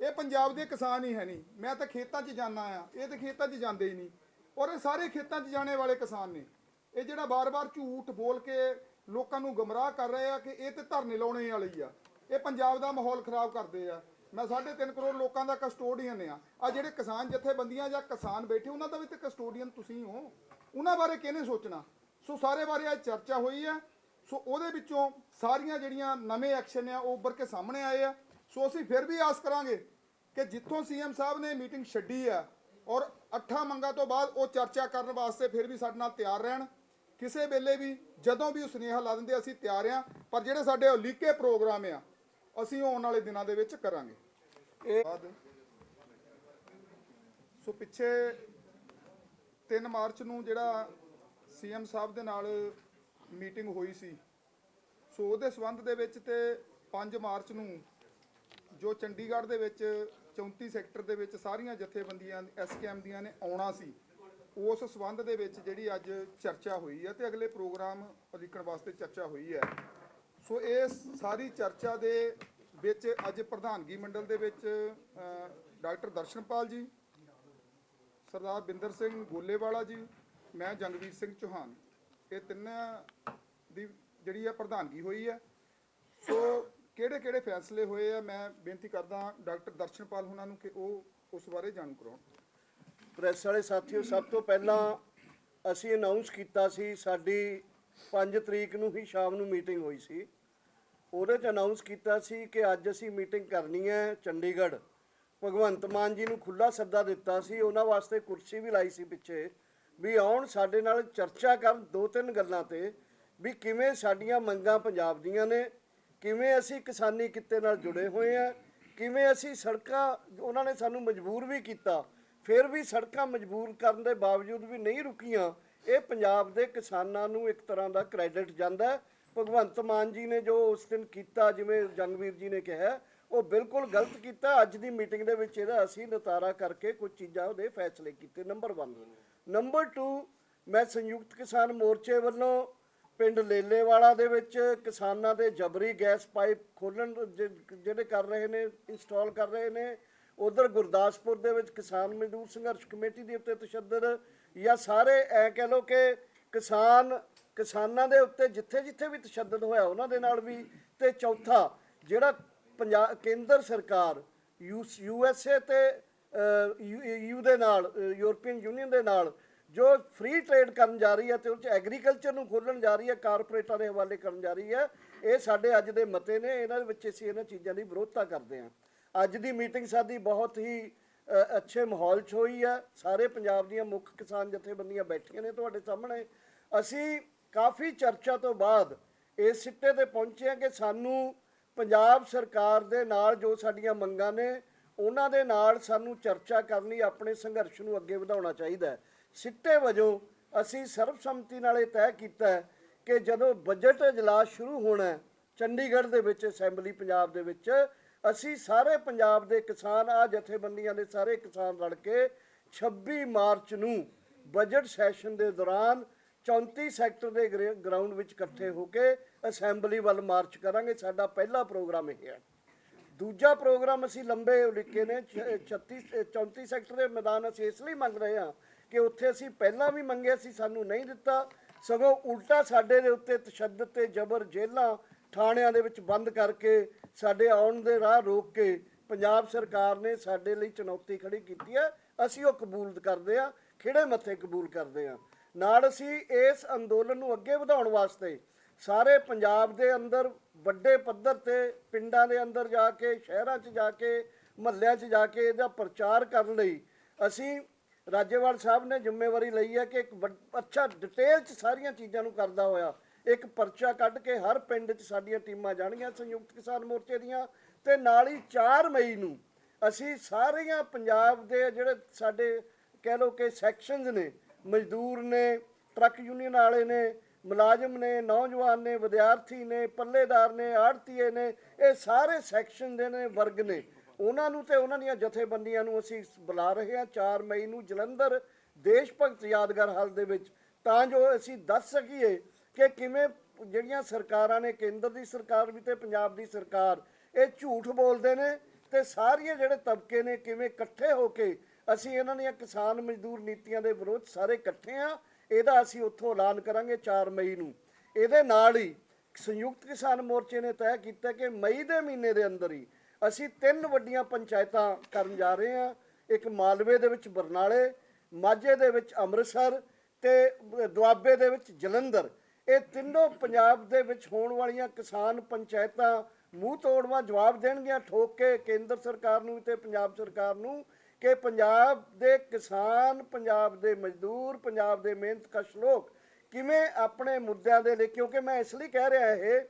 S3: ਇਹ ਪੰਜਾਬ ਦੇ ਕਿਸਾਨ ਹੀ ਹੈ ਨਹੀਂ। ਮੈਂ ਤਾਂ ਖੇਤਾਂ 'ਚ ਜਾਂਦਾ ਆ। ਇਹ ਤਾਂ ਖੇਤਾਂ 'ਚ ਜਾਂਦੇ ਹੀ ਨਹੀਂ। ਔਰ ਇਹ ਸਾਰੇ ਖੇਤਾਂ 'ਚ ਜਾਣੇ ਵਾਲੇ ਕਿਸਾਨ ਨੇ। ਇਹ ਜਿਹੜਾ ਬਾਰ-ਬਾਰ ਝੂਠ ਬੋਲ ਕੇ ਲੋਕਾਂ ਨੂੰ ਗਮਰਾਹ ਕਰ ਰਹੇ ਆ ਕਿ ਇਹ ਤੇ ਧਰਨੇ ਲਾਉਣੇ ਵਾਲੀ ਆ। ਇਹ ਪੰਜਾਬ ਦਾ ਮਾਹੌਲ ਖਰਾਬ ਕਰਦੇ ਆ। ਮੈਂ 3.5 ਕਰੋੜ ਲੋਕਾਂ ਦਾ ਕਸਟੋਡੀਅਨ ਆ। ਆ ਜਿਹੜੇ ਕਿਸਾਨ ਜਥੇਬੰਦੀਆਂ ਜਾਂ ਕਿਸਾਨ ਬੈਠੇ, ਉਹਨਾਂ ਦਾ ਵੀ ਤੇ ਕਸਟੋਡੀਅਨ ਤੁਸੀਂ ਹੋ। ਉਹਨਾਂ ਬਾਰੇ ਕਿਹਨੇ ਸੋਚਣਾ? ਸੋ ਸਾਰੇ ਬਾਰੇ ਅੱਜ ਚਰਚਾ ਹੋਈ ਆ। ਸੋ ਉਹਦੇ ਵਿੱਚੋਂ ਸਾਰੀਆਂ ਜਿਹੜੀਆਂ ਨਵੇਂ ਐਕਸ਼ਨ ਆ, ਉਹ ਉੱਭਰ ਕੇ ਸਾਹਮਣੇ ਆਏ ਆ। ਸੋ ਅਸੀਂ ਫਿਰ ਵੀ ਆਸ ਕਰਾਂਗੇ ਕਿ ਜਿੱਥੋਂ ਸੀਐਮ ਸਾਹਿਬ ਨੇ ਮੀਟਿੰਗ ਛੱਡੀ ਆ ਔਰ ਅੱਠਾਂ ਮੰਗਾਂ ਤੋਂ ਬਾਅਦ ਉਹ ਚਰਚਾ ਕਰਨ ਵਾਸਤੇ ਫਿਰ ਵੀ ਸਾਡੇ ਨਾਲ ਤਿਆਰ ਰਹਿਣ। ਕਿਸੇ ਵੇਲੇ ਵੀ ਜਦੋਂ ਵੀ ਉਹ ਸੁਨੇਹਾ ਲਾ ਦਿੰਦੇ ਅਸੀਂ ਤਿਆਰ ਆ। ਪਰ ਜਿਹੜੇ ਸਾਡੇ ਉਲੀਕੇ ਪ੍ਰੋਗਰਾਮ ਆ, ਅਸੀਂ ਉਹ ਆਉਣ ਵਾਲੇ ਦਿਨਾਂ ਦੇ ਵਿੱਚ ਕਰਾਂਗੇ।
S1: ਇਹ
S3: ਸੋ ਪਿੱਛੇ 3 ਮਾਰਚ ਨੂੰ ਜਿਹੜਾ ਸੀਐਮ ਸਾਹਿਬ ਦੇ ਨਾਲ ਮੀਟਿੰਗ ਹੋਈ ਸੀ। ਸੋ ਉਹਦੇ ਸਬੰਧ ਦੇ ਵਿੱਚ ਤੇ 5 ਮਾਰਚ ਨੂੰ ਜੋ ਚੰਡੀਗੜ੍ਹ ਦੇ ਵਿੱਚ 34 ਸੈਕਟਰ ਦੇ ਵਿੱਚ ਸਾਰੀਆਂ ਜਥੇਬੰਦੀਆਂ ਐਸਕੇਐਮ ਦੀਆਂ ਨੇ ਆਉਣਾ ਸੀ, ਉਸ ਸਬੰਧ ਦੇ ਵਿੱਚ ਜਿਹੜੀ ਅੱਜ ਚਰਚਾ ਹੋਈ ਹੈ ਤੇ ਅਗਲੇ ਪ੍ਰੋਗਰਾਮ ਉਲੀਕਣ ਵਾਸਤੇ ਚਰਚਾ ਹੋਈ ਹੈ। ਸੋ ਇਹ ਸਾਰੀ ਚਰਚਾ ਦੇ ਵਿੱਚ ਅੱਜ ਪ੍ਰਧਾਨਗੀ ਮੰਡਲ ਦੇ ਵਿੱਚ ਡਾਕਟਰ ਦਰਸ਼ਨਪਾਲ ਜੀ, ਸਰਦਾਰ ਬਿੰਦਰ ਸਿੰਘ ਗੋਲੇਵਾਲਾ ਜੀ, ਮੈਂ ਜੰਗਵੀਰ ਸਿੰਘ ਚੌਹਾਨ। ਇਹ ਤਿੰਨਾਂ ਦੀ ਜਿਹੜੀ ਆ ਪ੍ਰਧਾਨਗੀ ਹੋਈ ਹੈ ਸੋ ਕਿਹੜੇ ਕਿਹੜੇ ਫੈਸਲੇ ਹੋਏ ਆ? ਮੈਂ ਬੇਨਤੀ ਕਰਦਾ ਡਾਕਟਰ ਦਰਸ਼ਨਪਾਲ ਹੁਣਾਂ ਨੂੰ ਕਿ ਉਹ ਉਸ ਬਾਰੇ ਜਾਣੂ ਕਰਾਉਣ।
S1: ਪ੍ਰੈਸ ਵਾਲੇ ਸਾਥੀਓ, ਸਭ ਤੋਂ ਪਹਿਲਾਂ ਅਸੀਂ ਅਨਾਉਂਸ ਕੀਤਾ ਸੀ, ਸਾਡੀ 5 ਤਰੀਕ ਨੂੰ ਹੀ ਸ਼ਾਮ ਨੂੰ ਮੀਟਿੰਗ ਹੋਈ ਸੀ। ਉਹਦੇ 'ਚ ਅਨਾਉਂਸ ਕੀਤਾ ਸੀ ਕਿ ਅੱਜ ਅਸੀਂ ਮੀਟਿੰਗ ਕਰਨੀ ਹੈ ਚੰਡੀਗੜ੍ਹ। ਭਗਵੰਤ ਮਾਨ ਜੀ ਨੂੰ ਖੁੱਲਾ ਸੱਦਾ ਦਿੱਤਾ ਸੀ। ਉਹਨਾਂ ਵਾਸਤੇ ਕੁਰਸੀ ਵੀ ਲਾਈ ਸੀ ਪਿੱਛੇ। ਵੀ ਆਉਣ ਸਾਡੇ ਨਾਲ ਚਰਚਾ ਕਰਨ ਦੋ ਤਿੰਨ ਗੱਲਾਂ ਤੇ ਵੀ ਕਿਵੇਂ ਸਾਡੀਆਂ ਮੰਗਾਂ ਪੰਜਾਬ ਦੀਆਂ ਨੇ, ਕਿਵੇਂ ਅਸੀਂ ਕਿਸਾਨੀ ਕਿੱਤੇ ਨਾਲ ਜੁੜੇ ਹੋਏ ਆ, ਕਿਵੇਂ ਅਸੀਂ ਸੜਕਾਂ ਉਹਨਾਂ ਨੇ ਸਾਨੂੰ ਮਜਬੂਰ ਵੀ ਕੀਤਾ, ਫਿਰ ਵੀ ਸੜਕਾਂ ਮਜਬੂਰ ਕਰਨ ਦੇ ਬਾਵਜੂਦ ਵੀ ਨਹੀਂ ਰੁਕੀਆਂ, ਇਹ ਪੰਜਾਬ ਦੇ ਕਿਸਾਨਾਂ ਨੂੰ ਇੱਕ ਤਰ੍ਹਾਂ ਦਾ ਕ੍ਰੈਡਿਟ ਜਾਂਦਾ ਭਗਵੰਤ ਮਾਨ ਜੀ ਨੇ ਜੋ ਉਸ ਦਿਨ ਕੀਤਾ, ਜਿਵੇਂ ਜੰਗਵੀਰ ਜੀ ਨੇ ਕਿਹਾ, ਉਹ ਬਿਲਕੁਲ ਗਲਤ ਕੀਤਾ। ਅੱਜ ਦੀ ਮੀਟਿੰਗ ਦੇ ਵਿੱਚ ਇਹਦਾ ਅਸੀਂ ਨਤਾਰਾ ਕਰਕੇ ਕੁਝ ਚੀਜ਼ਾਂ ਉਹਦੇ ਫੈਸਲੇ ਕੀਤੇ। ਨੰਬਰ 1 ਨੰਬਰ 2 ਮੈਂ ਸੰਯੁਕਤ ਕਿਸਾਨ ਮੋਰਚੇ ਵੱਲੋਂ ਪਿੰਡ ਲੇਲੇਵਾਲਾ ਦੇ ਵਿੱਚ ਕਿਸਾਨਾਂ ਦੇ ਜਬਰੀ ਗੈਸ ਪਾਈਪ ਖੋਲਣ ਜਿਹੜੇ ਕਰ ਰਹੇ ਨੇ ਇੰਸਟਾਲ ਕਰ ਰਹੇ ਨੇ, ਉਧਰ ਗੁਰਦਾਸਪੁਰ ਦੇ ਵਿੱਚ ਕਿਸਾਨ ਮਜ਼ਦੂਰ ਸੰਘਰਸ਼ ਕਮੇਟੀ ਦੇ ਉੱਤੇ ਤਸ਼ੱਦਦ ਜਾਂ ਸਾਰੇ ਐ ਕਹਿ ਲੋ ਕਿ ਕਿਸਾਨ, ਕਿਸਾਨਾਂ ਦੇ ਉੱਤੇ ਜਿੱਥੇ ਜਿੱਥੇ ਵੀ ਤਸ਼ੱਦਦ ਹੋਇਆ, ਉਹਨਾਂ ਦੇ ਨਾਲ ਵੀ। ਤੇ ਚੌਥਾ, ਜਿਹੜਾ ਪੰਜਾਬ ਕੇਂਦਰ ਸਰਕਾਰ, ਯੂ ਐਸ ਏ ਤੇ ਯੂ ਦੇ ਨਾਲ ਯੂਰਪੀਅਨ ਯੂਨੀਅਨ ਦੇ ਨਾਲ ਜੋ ਫ੍ਰੀ ਟ੍ਰੇਡ ਕਰਨ ਜਾ ਰਹੀ ਹੈ ਤੇ ਉਹ ਚ ਐਗਰੀਕਲਚਰ ਨੂੰ ਖੋਲਣ ਜਾ ਰਹੀ ਹੈ ਕਾਰਪੋਰੇਟਾਂ ਦੇ ਹਵਾਲੇ ਕਰਨ ਜਾ ਰਹੀ ਹੈ, ਇਹ ਸਾਡੇ ਅੱਜ ਦੇ ਮਤੇ ਨੇ, ਇਹਨਾਂ ਦੇ ਵਿੱਚ ਅਸੀਂ ਇਹਨਾਂ ਚੀਜ਼ਾਂ ਦੀ ਵਿਰੋਧਤਾ ਕਰਦੇ ਹਾਂ। ਅੱਜ ਦੀ ਮੀਟਿੰਗ ਸਾਡੀ ਬਹੁਤ ਹੀ ਅੱਛੇ ਮਾਹੌਲ 'ਚ ਹੋਈ ਹੈ, ਸਾਰੇ ਪੰਜਾਬ ਦੀਆਂ ਮੁੱਖ ਕਿਸਾਨ ਜਥੇਬੰਦੀਆਂ ਬੈਠੀਆਂ ਨੇ ਤੁਹਾਡੇ ਸਾਹਮਣੇ। ਅਸੀਂ ਕਾਫੀ ਚਰਚਾ ਤੋਂ ਬਾਅਦ ਇਸ ਸਿੱਟੇ ਤੇ ਪਹੁੰਚੇ ਹਾਂ ਕਿ ਸਾਨੂੰ ਪੰਜਾਬ ਸਰਕਾਰ ਦੇ ਨਾਲ ਜੋ ਸਾਡੀਆਂ ਮੰਗਾਂ ਨੇ ਉਹਨਾਂ ਦੇ ਨਾਲ ਸਾਨੂੰ ਚਰਚਾ ਕਰਨੀ, ਆਪਣੇ ਸੰਘਰਸ਼ ਨੂੰ ਅੱਗੇ ਵਧਾਉਣਾ ਚਾਹੀਦਾ ਹੈ। ਸਿੱਟੇ ਵਜੋਂ ਅਸੀਂ ਸਰਬਸੰਮਤੀ ਨਾਲ ਇਹ ਤੈਅ ਕੀਤਾ ਹੈ ਕਿ ਜਦੋਂ ਬਜਟ ਇਜਲਾਸ ਸ਼ੁਰੂ ਹੋਣਾ ਚੰਡੀਗੜ੍ਹ ਦੇ ਵਿੱਚ, ਅਸੈਂਬਲੀ ਪੰਜਾਬ ਦੇ ਵਿੱਚ, ਅਸੀਂ ਸਾਰੇ ਪੰਜਾਬ ਦੇ ਕਿਸਾਨ ਆ ਜਥੇਬੰਦੀਆਂ ਦੇ ਸਾਰੇ ਕਿਸਾਨ ਰਲ ਕੇ 26 ਮਾਰਚ ਨੂੰ ਬਜਟ ਸੈਸ਼ਨ ਦੇ ਦੌਰਾਨ 34 ਸੈਕਟਰ ਦੇ ਗਰੇ- ਗਰਾਊਂਡ ਵਿੱਚ ਇਕੱਠੇ ਹੋ ਕੇ ਅਸੈਂਬਲੀ ਵੱਲ ਮਾਰਚ ਕਰਾਂਗੇ। ਸਾਡਾ ਪਹਿਲਾ ਪ੍ਰੋਗਰਾਮ ਇਹ ਹੈ। ਦੂਜਾ ਪ੍ਰੋਗਰਾਮ ਅਸੀਂ ਲੰਬੇ ਉਲੀਕੇ ਨੇ, ਛ- 36 34 ਸੈਕਟਰ ਦੇ ਮੈਦਾਨ ਅਸੀਂ ਇਸ ਲਈ ਮੰਗ ਰਹੇ ਹਾਂ ਕਿ ਉੱਥੇ ਅਸੀਂ ਪਹਿਲਾਂ ਵੀ ਮੰਗਿਆ ਸੀ, ਸਾਨੂੰ ਨਹੀਂ ਦਿੱਤਾ। ਸਗੋਂ ਉਲਟਾ ਸਾਡੇ ਦੇ ਉੱਤੇ ਤਸ਼ੱਦਦ ਤੇ ਜ਼ਬਰ ਜੇਲ੍ਹਾਂ ਥਾਣਿਆਂ ਦੇ ਵਿੱਚ ਬੰਦ ਕਰਕੇ ਸਾਡੇ ਆਉਣ ਦੇ ਰਾਹ ਰੋਕ ਕੇ ਪੰਜਾਬ ਸਰਕਾਰ ਨੇ ਸਾਡੇ ਲਈ ਚੁਣੌਤੀ ਖੜੀ ਕੀਤੀ ਹੈ। ਅਸੀਂ ਉਹ ਕਬੂਲ ਕਰਦੇ ਹਾਂ, ਖਿਹੜੇ ਮੱਥੇ ਕਬੂਲ ਕਰਦੇ ਹਾਂ। ਨਾਲ ਅਸੀਂ ਇਸ ਅੰਦੋਲਨ ਨੂੰ ਅੱਗੇ ਵਧਾਉਣ ਵਾਸਤੇ ਸਾਰੇ ਪੰਜਾਬ ਦੇ ਅੰਦਰ ਵੱਡੇ ਪੱਧਰ ਤੇ ਪਿੰਡਾਂ ਦੇ ਅੰਦਰ ਜਾ ਕੇ, ਸ਼ਹਿਰਾਂ 'ਚ ਜਾ ਕੇ, ਮਹੱਲਿਆਂ 'ਚ ਜਾ ਕੇ ਇਹਦਾ ਪ੍ਰਚਾਰ ਕਰਨ ਲਈ ਅਸੀਂ ਰਾਜੇਵਾਲ ਸਾਹਿਬ ਨੇ ਜ਼ਿੰਮੇਵਾਰੀ ਲਈ ਹੈ ਕਿ ਇੱਕ ਵੱਡ- ਅੱਛਾ ਡਿਟੇਲ 'ਚ ਸਾਰੀਆਂ ਚੀਜ਼ਾਂ ਨੂੰ ਕਰਦਾ ਹੋਇਆ, ਇੱਕ ਪਰਚਾ ਕੱਢ ਕੇ ਹਰ ਪਿੰਡ 'ਚ ਸਾਡੀਆਂ ਟੀਮਾਂ ਜਾਣਗੀਆਂ ਸੰਯੁਕਤ ਕਿਸਾਨ ਮੋਰਚੇ ਦੀਆਂ ਤੇ ਨਾਲ ਹੀ 4 ਮਈ ਨੂੰ ਅਸੀਂ ਸਾਰੀਆਂ ਪੰਜਾਬ ਦੇ ਜਿਹੜੇ ਸਾਡੇ ਕਹਿ ਲਓ ਕਿ ਸੈਕਸ਼ਨਸ ਨੇ, ਮਜ਼ਦੂਰ ਨੇ ਟਰੱਕ ਯੂਨੀਅਨ ਵਾਲੇ ਨੇ ਮੁਲਾਜ਼ਮ ਨੇ, ਨੌਜਵਾਨ ਨੇ, ਵਿਦਿਆਰਥੀ ਨੇ, ਪੱਲੇਦਾਰ ਨੇ ਆੜਤੀਏ ਨੇ, ਇਹ ਸਾਰੇ ਸੈਕਸ਼ਨ ਦੇ ਨੇ, ਵਰਗ ਨੇ। ਉਹਨਾਂ ਨੂੰ ਤੇ ਉਹਨਾਂ ਦੀਆਂ ਜਥੇਬੰਦੀਆਂ ਨੂੰ ਅਸੀਂ ਬੁਲਾ ਰਹੇ ਹਾਂ 4 ਮਈ ਨੂੰ ਜਲੰਧਰ ਦੇਸ਼ ਭਗਤ ਯਾਦਗਾਰ ਹਾਲ ਦੇ ਵਿੱਚ। ਤਾਂ ਜੋ ਅਸੀਂ ਦੱਸ ਸਕੀਏ ਕਿ ਕਿਵੇਂ ਜਿਹੜੀਆਂ ਸਰਕਾਰਾਂ ਨੇ, ਕੇਂਦਰ ਦੀ ਸਰਕਾਰ ਵੀ ਤੇ ਪੰਜਾਬ ਦੀ ਸਰਕਾਰ, ਇਹ ਝੂਠ ਬੋਲਦੇ ਨੇ ਤੇ ਸਾਰੀਆਂ ਜਿਹੜੇ ਤਬਕੇ ਨੇ ਕਿਵੇਂ ਇਕੱਠੇ ਹੋ ਕੇ ਅਸੀਂ ਇਹਨਾਂ ਦੀਆਂ ਕਿਸਾਨ ਮਜ਼ਦੂਰ ਨੀਤੀਆਂ ਦੇ ਵਿਰੋਧ ਸਾਰੇ ਇਕੱਠੇ ਆ ਇਹਦਾ ਅਸੀਂ ਉੱਥੋਂ ਐਲਾਨ ਕਰਾਂਗੇ 4 ਮਈ ਨੂੰ। ਇਹਦੇ ਨਾਲ ਹੀ ਸੰਯੁਕਤ ਕਿਸਾਨ ਮੋਰਚੇ ਨੇ ਤੈਅ ਕੀਤਾ ਕਿ ਮਈ ਦੇ ਮਹੀਨੇ ਦੇ ਅੰਦਰ ਹੀ ਅਸੀਂ ਤਿੰਨ ਵੱਡੀਆਂ ਪੰਚਾਇਤਾਂ ਕਰਨ ਜਾ ਰਹੇ ਹਾਂ। ਇੱਕ ਮਾਲਵੇ ਦੇ ਵਿੱਚ ਬਰਨਾਲੇ, ਮਾਝੇ ਦੇ ਵਿੱਚ ਅੰਮ੍ਰਿਤਸਰ ਤੇ ਦੁਆਬੇ ਦੇ ਵਿੱਚ ਜਲੰਧਰ। ਇਹ ਤਿੰਨੋਂ ਪੰਜਾਬ ਦੇ ਵਿੱਚ ਹੋਣ ਵਾਲੀਆਂ ਕਿਸਾਨ ਪੰਚਾਇਤਾਂ ਮੂੰਹ ਤੋੜਵਾ ਜਵਾਬ ਦੇਣਗੀਆਂ, ਠੋਕ ਕੇ ਕੇਂਦਰ ਸਰਕਾਰ ਨੂੰ ਤੇ ਪੰਜਾਬ ਸਰਕਾਰ ਨੂੰ। ਕਿ ਪੰਜਾਬ ਦੇ ਕਿਸਾਨ, ਪੰਜਾਬ ਦੇ ਮਜ਼ਦੂਰ, ਪੰਜਾਬ ਦੇ ਮਿਹਨਤਕਸ਼ ਲੋਕ ਕਿਵੇਂ ਆਪਣੇ ਮੁੱਦਿਆਂ ਦੇ ਲਈ, ਕਿਉਂਕਿ ਮੈਂ ਇਸ ਲਈ ਕਹਿ ਰਿਹਾ ਇਹ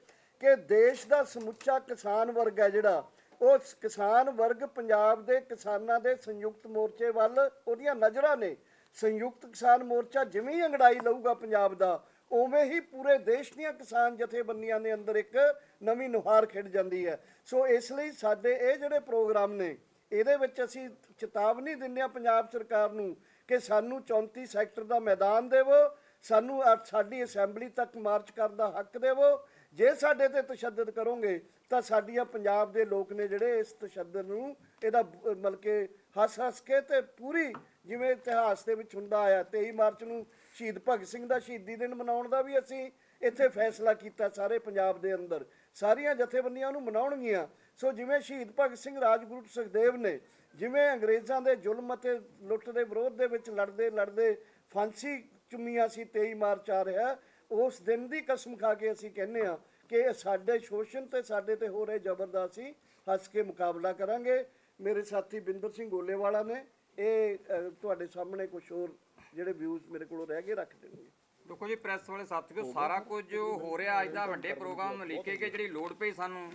S1: ਕਿ ਦੇਸ਼ ਦਾ ਸਮੁੱਚਾ ਕਿਸਾਨ ਵਰਗ ਹੈ ਜਿਹੜਾ, ਉਹ ਕਿਸਾਨ ਵਰਗ ਪੰਜਾਬ ਦੇ ਕਿਸਾਨਾਂ ਦੇ ਸੰਯੁਕਤ ਮੋਰਚੇ ਵੱਲ ਉਹਦੀਆਂ ਨਜ਼ਰਾਂ ਨੇ। ਸੰਯੁਕਤ ਕਿਸਾਨ ਮੋਰਚਾ ਜਿਵੇਂ ਹੀ ਅੰਗੜਾਈ ਲਊਗਾ ਪੰਜਾਬ ਦਾ, ਉਵੇਂ ਹੀ ਪੂਰੇ ਦੇਸ਼ ਦੀਆਂ ਕਿਸਾਨ ਜਥੇਬੰਦੀਆਂ ਦੇ ਅੰਦਰ ਇੱਕ ਨਵੀਂ ਨੁਹਾਰ ਖਿੜ ਜਾਂਦੀ ਹੈ। ਸੋ ਇਸ ਲਈ ਸਾਡੇ ਇਹ ਜਿਹੜੇ ਪ੍ਰੋਗਰਾਮ ਨੇ ਇਹਦੇ ਵਿੱਚ ਅਸੀਂ ਚੇਤਾਵਨੀ ਦਿੰਦੇ ਹਾਂ ਪੰਜਾਬ ਸਰਕਾਰ ਨੂੰ ਕਿ ਸਾਨੂੰ 34 ਸੈਕਟਰ ਦਾ ਮੈਦਾਨ ਦੇਵੋ, ਸਾਨੂੰ ਸਾਡੀ ਅਸੈਂਬਲੀ ਤੱਕ ਮਾਰਚ ਕਰਨ ਦਾ ਹੱਕ ਦੇਵੋ। ਜੇ ਸਾਡੇ ਤੇ ਤਸ਼ੱਦਦ ਕਰੋਗੇ, ਤਾਂ ਸਾਡੀਆਂ ਪੰਜਾਬ ਦੇ ਲੋਕ ਨੇ ਜਿਹੜੇ ਇਸ ਤਸ਼ੱਦਦ ਨੂੰ ਇਹਦਾ ਬ- ਮਤਲਬ ਕਿ ਹੱਸ ਹੱਸ ਕੇ ਤੇ ਪੂਰੀ ਜਿਵੇਂ ਇਤਿਹਾਸ ਦੇ ਵਿੱਚ ਹੁੰਦਾ ਆਇਆ 23 ਮਾਰਚ ਨੂੰ ਸ਼ਹੀਦ ਭਗਤ ਸਿੰਘ ਦਾ ਸ਼ਹੀਦੀ ਦਿਨ ਮਨਾਉਣ ਦਾ ਵੀ ਅਸੀਂ ਇੱਥੇ ਫੈਸਲਾ ਕੀਤਾ ਸਾਰੇ ਪੰਜਾਬ ਦੇ ਅੰਦਰ। ਸਾਰੀਆਂ ਜਥੇਬੰਦੀਆਂ ਨੂੰ ਮਨਾਉਣਗੀਆਂ। ਸੋ ਜਿਵੇਂ ਸ਼ਹੀਦ ਭਗਤ ਸਿੰਘ ਰਾਜਗੁਰੂ ਸੁਖਦੇਵ ਨੇ, ਜਿਵੇਂ ਅੰਗਰੇਜ਼ਾਂ ਦੇ ਜ਼ੁਲਮ ਅਤੇ ਲੁੱਟ ਦੇ ਵਿਰੋਧ ਦੇ ਵਿੱਚ ਲੜਦੇ ਲੜਦੇ ਫਾਂਸੀ ਚੁੰਮੀਆਂ ਸੀ 23 ਮਾਰਚ ਆ ਰਿਹਾ, ਉਸ ਦਿਨ ਦੀ ਕਸਮ ਖਾ ਕੇ ਅਸੀਂ ਕਹਿੰਦੇ ਆ ਕਿ ਇਹ ਸਾਡੇ ਸ਼ੋਸ਼ਣ ਤੇ ਸਾਡੇ ਤੇ ਹੋ ਰਹੇ ਜ਼ਬਰ ਦਾ ਅਸੀਂ ਹੱਸ ਕੇ ਮੁਕਾਬਲਾ ਕਰਾਂਗੇ। ਮੇਰੇ ਸਾਥੀ ਬਿੰਦਰ ਸਿੰਘ ਗੋਲੇਵਾਲਾ ਨੇ, ਇਹ ਤੁਹਾਡੇ ਸਾਹਮਣੇ ਕੁਝ ਹੋਰ ਜਿਹੜੇ ਵਿਊਜ਼ ਮੇਰੇ ਕੋਲੋਂ ਰਹਿ ਗਏ ਰੱਖ ਦੇਣਗੇ
S2: ਦੇਖੋ ਜੀ ਪ੍ਰੈਸ ਵਾਲੇ ਸਾਥੀਓ, ਸਾਰਾ ਕੁਝ ਹੋ ਰਿਹਾ, ਅੱਜ ਦਾ ਵੱਡੇ ਪ੍ਰੋਗਰਾਮ ਲਿਖੇ ਕੇ ਜਿਹੜੀ ਲੋੜ ਪਈ ਸਾਨੂੰ।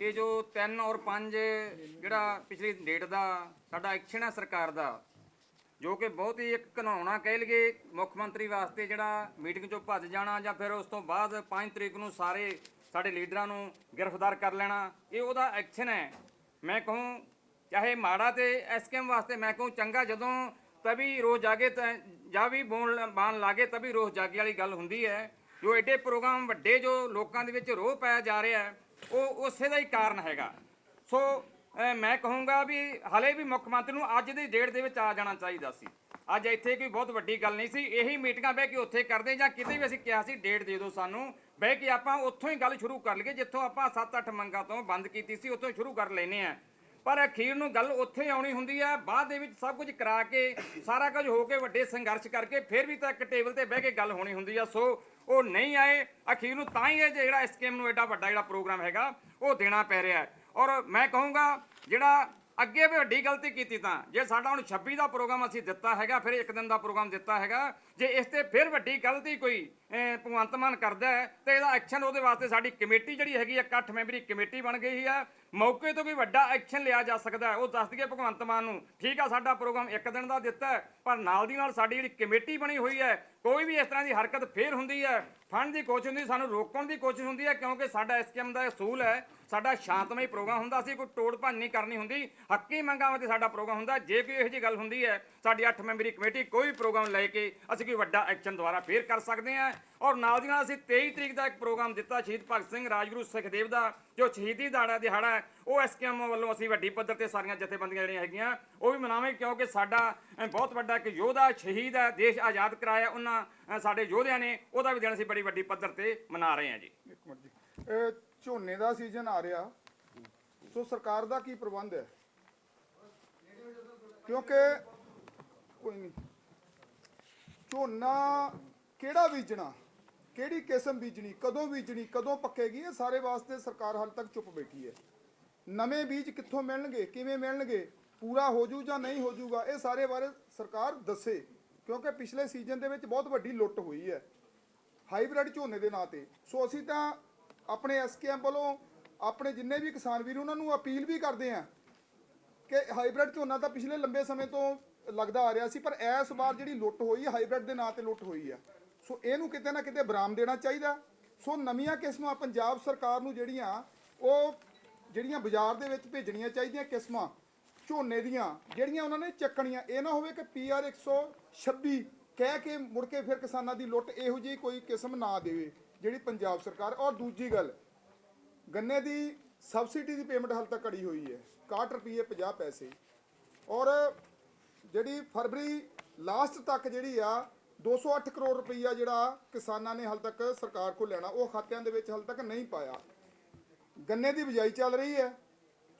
S2: ਇਹ ਜੋ 3 ਔਰ 5 ਜਿਹੜਾ ਪਿਛਲੀ ਡੇਟ ਦਾ, ਸਾਡਾ ਐਕਸ਼ਨ ਹੈ ਸਰਕਾਰ ਦਾ, ਜੋ ਕਿ ਬਹੁਤ ਹੀ ਇੱਕ ਘਨਾਉਣਾ ਕਹਿ ਲਈਏ ਮੁੱਖ ਮੰਤਰੀ ਵਾਸਤੇ ਜਿਹੜਾ ਮੀਟਿੰਗ ਚੋਂ ਭੱਜ ਜਾਣਾ ਜਾਂ ਫਿਰ ਉਸ ਤੋਂ ਬਾਅਦ 5 ਤਰੀਕ ਨੂੰ ਸਾਰੇ ਸਾਡੇ ਲੀਡਰਾਂ ਨੂੰ ਗ੍ਰਿਫਤਾਰ ਕਰ ਲੈਣਾ, ਇਹ ਉਹਦਾ ਐਕਸ਼ਨ ਹੈ। ਮੈਂ ਕਹੂੰ, ਚਾਹੇ ਮਾੜਾ ਤੇ ਐਸਕੇਐਮ ਵਾਸਤੇ ਮੈਂ ਕਹੂੰ, ਚੰਗਾ ਜਦੋਂ ਤभी ਰੋਜ਼ ਜਾਗੇ ਤਾਂ ਜਾਂ ਵੀ ਬੋਲ ਬਾਣ ਲਾਗੇ ਤभी ਰੋਜ਼ ਜਾਗੇ ਵਾਲੀ ਗੱਲ ਹੁੰਦੀ ਹੈ। ਜੋ ਐਡੇ ਪ੍ਰੋਗਰਾਮ ਵੱਡੇ ਜੋ ਲੋਕਾਂ ਦੇ ਵਿੱਚ ਰੋਹ ਪਾਇਆ ਜਾ ਰਿਹਾ ਹੈ ਉਹ ਉਸੇ ਦਾ ਹੀ ਕਾਰਨ ਹੈਗਾ। ਸੋ ਮੈਂ ਕਹੂੰਗਾ ਵੀ ਹਲੇ ਵੀ ਮੁੱਖ ਮੰਤਰੀ ਨੂੰ ਅੱਜ ਦੀ ਡੇਟ ਦੇ ਵਿੱਚ ਆ ਜਾਣਾ ਚਾਹੀਦਾ ਸੀ। ਅੱਜ ਇੱਥੇ ਕੋਈ ਬਹੁਤ ਵੱਡੀ ਗੱਲ ਨਹੀਂ ਸੀ। ਇਹੀ ਮੀਟਿੰਗਾਂ ਬਹਿ ਕੇ ਉੱਥੇ ਕਰਦੇ ਜਾਂ ਕਿਤੇ ਵੀ ਅਸੀਂ ਕਿਹਾ ਸੀ, ਡੇਟ ਦੇ ਦਿਓ ਸਾਨੂੰ। ਬਹਿ ਕੇ ਆਪਾਂ ਉੱਥੋਂ ਹੀ ਗੱਲ ਸ਼ੁਰੂ ਕਰ ਲਈਏ, ਜਿੱਥੋਂ ਆਪਾਂ 7-8 ਮੰਗਾਂ ਤੋਂ ਬੰਦ ਕੀਤੀ ਸੀ, ਉੱਥੋਂ ਸ਼ੁਰੂ ਕਰ ਲੈਨੇ ਆ ਪਰ ਅਖੀਰ ਨੂੰ ਗੱਲ ਉੱਥੇ ਆਉਣੀ ਹੁੰਦੀ ਹੈ ਬਾਅਦ ਦੇ ਵਿੱਚ ਸਭ ਕੁਝ ਕਰਾ ਕੇ, ਸਾਰਾ ਕੁਝ ਹੋ ਕੇ ਵੱਡੇ ਸੰਘਰਸ਼ ਕਰਕੇ, ਫਿਰ ਵੀ ਤਾਂ ਇੱਕ ਟੇਬਲ ਤੇ ਬਹਿ ਕੇ ਗੱਲ ਹੋਣੀ ਹੁੰਦੀ ਆ। ਸੋ ਉਹ ਨਹੀਂ ਆਏ, ਅਖੀਰ ਨੂੰ ਤਾਂ ਹੀ ਇਹ ਜਿਹੜਾ ਇਸ ਸਕੀਮ ਨੂੰ ਐਡਾ ਵੱਡਾ ਜਿਹੜਾ ਪ੍ਰੋਗਰਾਮ ਹੈਗਾ, ਉਹ ਦੇਣਾ ਪੈ ਰਿਹਾ ਔਰ ਮੈਂ ਕਹੂੰਗਾ, ਜਿਹੜਾ ਅੱਗੇ ਵੀ ਵੱਡੀ ਗਲਤੀ ਕੀਤੀ ਤਾਂ। ਜੇ ਸਾਡਾ ਹੁਣ 26 ਦਾ ਪ੍ਰੋਗਰਾਮ ਅਸੀਂ ਦਿੱਤਾ ਹੈਗਾ, ਫਿਰ ਇੱਕ ਦਿਨ ਦਾ ਪ੍ਰੋਗਰਾਮ ਦਿੱਤਾ ਹੈਗਾ। ਜੇ ਇਸ ਤੇ ਫਿਰ ਵੱਡੀ ਗਲਤੀ ਕੋਈ ਭਗਵੰਤ ਮਾਨ ਕਰਦਾ ਹੈ, ਤੇ ਇਹਦਾ ਐਕਸ਼ਨ ਉਹਦੇ ਵਾਸਤੇ ਸਾਡੀ ਕਮੇਟੀ ਜਿਹੜੀ ਹੈਗੀ ਆ 8 ਮੈਂਬਰੀ ਕਮੇਟੀ ਬਣ ਗਈ ਹੈ ਮੌਕੇ ਤੋਂ ਵੀ ਵੱਡਾ ਐਕਸ਼ਨ ਲਿਆ ਜਾ ਸਕਦਾ ਉਹ ਦੱਸ ਦਈਏ ਭਗਵੰਤ ਮਾਨ ਨੂੰ, ਠੀਕ ਆ, ਸਾਡਾ ਪ੍ਰੋਗਰਾਮ ਇੱਕ ਦਿਨ ਦਾ ਦਿੱਤਾ ਪਰ ਨਾਲ ਦੀ ਨਾਲ ਸਾਡੀ ਜਿਹੜੀ ਕਮੇਟੀ ਬਣੀ ਹੋਈ ਹੈ, ਕੋਈ ਵੀ ਇਸ ਤਰ੍ਹਾਂ ਦੀ ਹਰਕਤ ਫੇਰ ਹੁੰਦੀ ਹੈ। ਫੰਡ ਦੀ ਕੋਸ਼ਿਸ਼ ਹੁੰਦੀ, ਸਾਨੂੰ ਰੋਕਣ ਦੀ ਕੋਸ਼ਿਸ਼ ਹੁੰਦੀ ਹੈ, ਕਿਉਂਕਿ ਸਾਡਾ ਐਸਕੇਐਮ ਦਾ ਅਸੂਲ ਹੈ। ਸਾਡਾ ਸ਼ਾਂਤਮਈ ਪ੍ਰੋਗਰਾਮ ਹੁੰਦਾ ਸੀ, ਕੋਈ ਟੋੜ ਭੰਨ ਨਹੀਂ ਕਰਨੀ ਹੁੰਦੀ। ਹੱਕੀ ਮੰਗਾਂ ਤੇ ਸਾਡਾ ਪ੍ਰੋਗਰਾਮ ਹੁੰਦਾ। ਜੇ ਕੋਈ ਇਹੋ ਜਿਹੀ ਗੱਲ ਹੁੰਦੀ ਹੈ, ਸਾਡੀ 8 ਮੈਂਬਰੀ ਕਮੇਟੀ ਕੋਈ ਪ੍ਰੋਗਰਾਮ ਲੈ ਕੇ ਅਸੀਂ ਕੋਈ ਵੱਡਾ ਐਕਸ਼ਨ ਦੁਆਰਾ ਫੇਰ ਕਰ ਸਕਦੇ ਹਾਂ। ਔਰ ਨਾਲ ਦੀ ਨਾਲ ਅਸੀਂ 23 ਤਰੀਕ ਦਾ ਇੱਕ ਪ੍ਰੋਗਰਾਮ ਦਿੱਤਾ ਸ਼ਹੀਦ ਭਗਤ ਸਿੰਘ ਰਾਜਗੁਰੂ ਸਿੱਖਦੇਵ ਦਾ, ਜੋ ਸ਼ਹੀਦੀ ਦਾੜਾ ਦਿਹਾੜਾ ਹੈ, ਉਹ ਐਸਕੇਐਮ ਵੱਲੋਂ ਅਸੀਂ ਵੱਡੀ ਪੱਧਰ ਤੇ ਸਾਰੀਆਂ ਜਥੇਬੰਦੀਆਂ ਜਿਹੜੀਆਂ ਹੈਗੀਆਂ, ਉਹ ਵੀ ਮਨਾਵਾਂਗੇ ਕਿਉਂਕਿ ਸਾਡਾ ਬਹੁਤ ਵੱਡਾ ਇੱਕ ਯੋਧਾ ਸ਼ਹੀਦ ਹੈ, ਦੇਸ਼ ਆਜ਼ਾਦ ਕਰਾਇਆ ਉਹਨਾਂ ਸਾਡੇ ਯੋਧਿਆਂ ਨੇ, ਉਹਦਾ ਵੀ ਦਿਨ ਅਸੀਂ ਬੜੀ ਵੱਡੀ ਪੱਧਰ ਤੇ ਮਨਾ ਰਹੇ ਹਾਂ ਜੀ।
S3: ਇੱਕ ਮਿੰਟ ਜੀ। ਝੋਨੇ ਦਾ ਸੀਜ਼ਨ ਆ ਰਿਹਾ। ਸੋ ਸਰਕਾਰ ਦਾ ਕੀ ਪ੍ਰਬੰਧ ਹੈ? ਕਿਉਂਕਿ ਕੋਈ ਨਹੀਂ। ਝੋਨਾ ਕਿਹੜਾ ਬੀਜਣਾ? ਕਿਹੜੀ ਕਿਸਮ ਬੀਜਣੀ? ਕਦੋਂ ਬੀਜਣੀ? ਕਦੋਂ ਪੱਕੇਗੀ? ਇਹ ਸਾਰੇ ਵਾਸਤੇ ਸਰਕਾਰ ਹਾਲ ਤੱਕ ਚੁੱਪ ਬੈਠੀ ਹੈ। ਨਵੇਂ ਬੀਜ ਕਿੱਥੋਂ ਮਿਲਣਗੇ? ਕਿਵੇਂ ਮਿਲਣਗੇ? ਪੂਰਾ ਹੋ ਜੂ ਜਾਂ ਨਹੀਂ ਹੋ ਜੂਗਾ ਇਹ ਸਾਰੇ ਬਾਰੇ ਸਰਕਾਰ ਦੱਸੇ। ਕਿਉਂਕਿ ਪਿਛਲੇ ਸੀਜ਼ਨ ਦੇ ਵਿੱਚ ਬਹੁਤ ਵੱਡੀ ਲੁੱਟ ਹੋਈ ਹੈ। ਹਾਈਬ੍ਰਿਡ ਝੋਨੇ ਦੇ ਨਾਂ ਤੇ। ਸੋ ਅਸੀਂ ਤਾਂ ਆਪਣੇ ਐਸਕੇਐਮ ਵੱਲੋਂ ਆਪਣੇ ਜਿੰਨੇ ਵੀ ਕਿਸਾਨ ਵੀਰ ਉਹਨਾਂ ਨੂੰ ਅਪੀਲ ਵੀ ਕਰਦੇ ਆਂ ਕਿ ਹਾਈਬ੍ਰਿਡ ਝੋਨਾ ਤਾਂ ਪਿਛਲੇ ਲੰਬੇ ਸਮੇਂ ਤੋਂ ਲੱਗਦਾ ਆ ਰਿਹਾ ਸੀ, ਪਰ ਇਸ ਵਾਰ ਜਿਹੜੀ ਲੁੱਟ ਹੋਈ ਹੈ ਹਾਈਬ੍ਰਿਡ ਦੇ ਨਾਂ ਤੇ ਲੁੱਟ ਹੋਈ ਆ। ਸੋ ਇਹਨੂੰ ਕਿਤੇ ਨਾ ਕਿਤੇ ਬਰਾਮ ਦੇਣਾ ਚਾਹੀਦਾ। ਸੋ ਨਵੀਆਂ ਕਿਸਮਾਂ ਪੰਜਾਬ ਸਰਕਾਰ ਨੂੰ ਜਿਹੜੀਆਂ, ਉਹ ਜਿਹੜੀਆਂ ਬਾਜ਼ਾਰ ਦੇ ਵਿੱਚ ਭੇਜਣੀਆਂ ਚਾਹੀਦੀਆਂ ਕਿਸਮਾਂ ਝੋਨੇ ਦੀਆਂ, ਜਿਹੜੀਆਂ ਉਹਨਾਂ ਨੇ ਚੱਕਣੀਆਂ। ਇਹ ਨਾ ਹੋਵੇ ਕਿ ਪੀਆਰ 126 ਕਹਿ ਕੇ ਮੁੜ ਕੇ ਫਿਰ ਕਿਸਾਨਾਂ ਦੀ ਲੁੱਟ ਇਹੋ ਜਿਹੀ ਕੋਈ ਕਿਸਮ ਨਾ ਦੇਵੇ। ਜਿਹੜੀ ਪੰਜਾਬ ਸਰਕਾਰ, ਔਰ ਦੂਜੀ ਗੱਲ, ਗੰਨੇ ਦੀ ਸਬਸਿਡੀ ਦੀ ਪੇਮੈਂਟ ਹਾਲ ਤੱਕ ਘੜੀ ਹੋਈ ਹੈ। 61 ਰੁਪਏ 50 ਪੈਸੇ। ਔਰ ਜਿਹੜੀ ਫਰਵਰੀ ਲਾਸਟ ਤੱਕ ਜਿਹੜੀ ਆ 208 ਕਰੋੜ ਰੁਪਈਆ ਜਿਹੜਾ ਕਿਸਾਨਾਂ ਨੇ ਹਾਲ ਤੱਕ ਸਰਕਾਰ ਕੋਲ ਲੈਣਾ, ਉਹ ਖਾਤਿਆਂ ਦੇ ਵਿੱਚ ਹਾਲ ਤੱਕ ਨਹੀਂ ਪਾਇਆ। ਗੰਨੇ ਦੀ ਬਿਜਾਈ ਚੱਲ ਰਹੀ ਹੈ।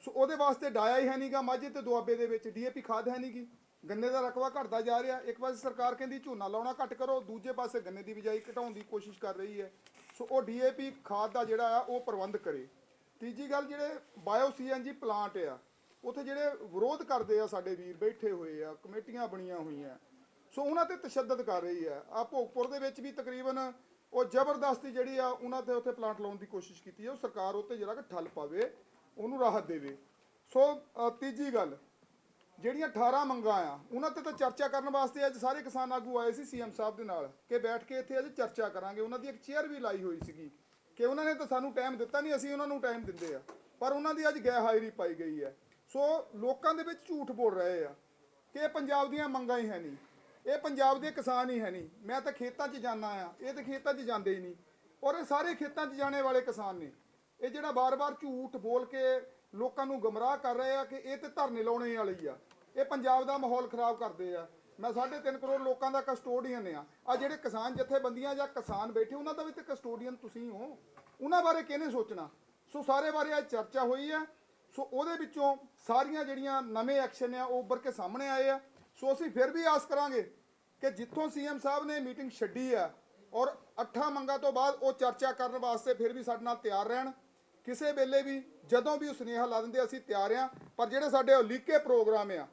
S3: ਸੋ ਉਹਦੇ ਵਾਸਤੇ ਡਾਇਆ ਹੀ ਹੈ ਨਹੀਂਗਾ ਮਾਝੇ ਤੇ ਦੁਆਬੇ ਦੇ ਵਿੱਚ, ਡੀਏਪੀ ਖਾਦ ਹੈ ਨਹੀਂਗੀ ਗੰਨੇ ਦਾ ਰਕਬਾ ਘਟਦਾ ਜਾ ਰਿਹਾ, ਇੱਕ ਪਾਸੇ ਸਰਕਾਰ ਕਹਿੰਦੀ ਝੋਨਾ ਲਾਉਣਾ ਘੱਟ ਕਰੋ, ਦੂਜੇ ਪਾਸੇ ਗੰਨੇ ਦੀ ਬਿਜਾਈ ਘਟਾਉਣ ਦੀ ਕੋਸ਼ਿਸ਼ ਕਰ ਰਹੀ ਹੈ। ਸੋ ਉਹ ਡੀਏਪੀ ਖਾਦ ਦਾ ਜਿਹੜਾ ਆ, ਉਹ ਪ੍ਰਬੰਧ ਕਰੇ। ਤੀਜੀ ਗੱਲ ਜਿਹੜੇ ਬਾਇਓ ਸੀਐਨਜੀ ਪਲਾਂਟ ਆ, ਉੱਥੇ ਜਿਹੜੇ ਵਿਰੋਧ ਕਰਦੇ ਆ ਸਾਡੇ ਵੀਰ, ਬੈਠੇ ਹੋਏ ਆ, ਕਮੇਟੀਆਂ ਬਣੀਆਂ ਹੋਈਆਂ। ਸੋ ਉਹਨਾਂ ਤੇ ਤਸ਼ੱਦਦ ਕਰ ਰਹੀ ਹੈ। ਆ ਭੋਗਪੁਰ ਦੇ ਵਿੱਚ ਵੀ ਤਕਰੀਬਨ ਉਹ ਜ਼ਬਰਦਸਤੀ ਜਿਹੜੀ ਆ, ਉਹਨਾਂ ਤੇ ਉੱਥੇ ਪਲਾਂਟ ਲਾਉਣ ਦੀ ਕੋਸ਼ਿਸ਼ ਕੀਤੀ ਹੈ। ਉਹ ਸਰਕਾਰ ਉੱਤੇ ਜਿਹੜਾ ਕਿ ਠੱਲ ਪਾਵੇ, ਉਹਨੂੰ ਰਾਹਤ ਦੇਵੇ। ਸੋ ਤੀਜੀ ਗੱਲ ਜਿਹੜੀਆਂ 18 ਮੰਗਾਂ ਆ, ਉਹਨਾਂ ਤੇ ਤਾਂ ਚਰਚਾ ਕਰਨ ਵਾਸਤੇ ਅੱਜ ਸਾਰੇ ਕਿਸਾਨ ਆਗੂ ਆਏ ਸੀ ਸੀਐਮ ਸਾਹਿਬ ਦੇ ਨਾਲ ਕਿ ਬੈਠ ਕੇ ਇੱਥੇ ਅੱਜ ਚਰਚਾ ਕਰਾਂਗੇ। ਉਹਨਾਂ ਦੀ ਇੱਕ ਚੇਅਰ ਵੀ ਲਾਈ ਹੋਈ ਸੀਗੀ ਕਿ ਉਹਨਾਂ ਨੇ ਤਾਂ ਸਾਨੂੰ ਟਾਈਮ ਦਿੱਤਾ ਨਹੀਂ, ਅਸੀਂ ਉਹਨਾਂ ਨੂੰ ਟਾਈਮ ਦਿੰਦੇ ਆ। ਪਰ ਉਹਨਾਂ ਦੀ ਅੱਜ ਗੈਰ ਹਾਜ਼ਰੀ ਪਾਈ ਗਈ ਹੈ। ਸੋ ਲੋਕਾਂ ਦੇ ਵਿੱਚ ਝੂਠ ਬੋਲ ਰਹੇ ਆ ਕਿ ਇਹ ਪੰਜਾਬ ਦੀਆਂ ਮੰਗਾਂ ਹੀ ਹੈ ਨਹੀਂ, ਇਹ ਪੰਜਾਬ ਦੇ ਕਿਸਾਨ ਹੀ ਹੈ ਨਹੀਂ। ਮੈਂ ਤਾਂ ਖੇਤਾਂ 'ਚ ਜਾਂਦਾ ਆ, ਇਹ ਤਾਂ ਖੇਤਾਂ 'ਚ ਜਾਂਦੇ ਹੀ ਨਹੀਂ। ਔਰ ਇਹ ਸਾਰੇ ਖੇਤਾਂ 'ਚ ਜਾਣੇ ਵਾਲੇ ਕਿਸਾਨ ਨੇ। ਇਹ ਜਿਹੜਾ ਬਾਰ-ਬਾਰ ਝੂਠ ਬੋਲ ਕੇ ਲੋਕਾਂ ਨੂੰ ਗਮਰਾਹ ਕਰ ਰਹੇ ਆ ਕਿ ਇਹ ਤੇ ਧਰਨੇ ਲਾਉਣੇ ਵਾਲੀ ਆ। ਇਹ ਪੰਜਾਬ ਦਾ ਮਾਹੌਲ ਖਰਾਬ ਕਰਦੇ ਆ। ਮੈਂ 3.5 ਕਰੋੜ ਲੋਕਾਂ ਦਾ ਕਸਟੋਡੀਅਨ ਆ। ਆ ਜਿਹੜੇ ਕਿਸਾਨ ਜਥੇਬੰਦੀਆਂ ਜਾਂ ਕਿਸਾਨ ਬੈਠੇ, ਉਹਨਾਂ ਦਾ ਵੀ ਤੇ ਕਸਟੋਡੀਅਨ ਤੁਸੀਂ ਹੋ। ਉਹਨਾਂ ਬਾਰੇ ਕਿਹਨੇ ਸੋਚਣਾ? ਸੋ ਸਾਰੇ ਬਾਰੇ ਅੱਜ ਚਰਚਾ ਹੋਈ ਹੈ ਸੋ ਉਹਦੇ ਵਿੱਚੋਂ ਸਾਰੀਆਂ ਜਿਹੜੀਆਂ ਨਵੇਂ ਐਕਸ਼ਨ ਆ, ਉਹ ਉੱਭਰ ਕੇ ਸਾਹਮਣੇ ਆਏ ਆ। ਸੋ ਅਸੀਂ ਫਿਰ ਵੀ ਆਸ ਕਰਾਂਗੇ ਕਿ ਜਿੱਥੋਂ ਸੀਐਮ ਸਾਹਿਬ ਨੇ ਮੀਟਿੰਗ ਛੱਡੀ ਆ ਔਰ ਅੱਠਾਂ ਮੰਗਾਂ ਤੋਂ ਬਾਅਦ ਉਹ ਚਰਚਾ ਕਰਨ ਵਾਸਤੇ ਫਿਰ ਵੀ ਸਾਡੇ ਨਾਲ ਤਿਆਰ ਰਹਿਣ। ਕਿਸੇ ਵੇਲੇ ਵੀ ਜਦੋਂ ਵੀ ਉਹ ਸੁਨੇਹਾ ਲਾ ਦਿੰਦੇ, ਅਸੀਂ ਤਿਆਰ ਆ ਪਰ ਜਿਹੜੇ ਸਾਡੇ ਉਲੀਕੇ ਪ੍ਰੋਗਰਾਮ ਆ,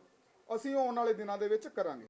S3: ਅਸੀਂ ਉਹ ਆਉਣ ਵਾਲੇ ਦਿਨਾਂ ਦੇ ਵਿੱਚ ਕਰਾਂਗੇ।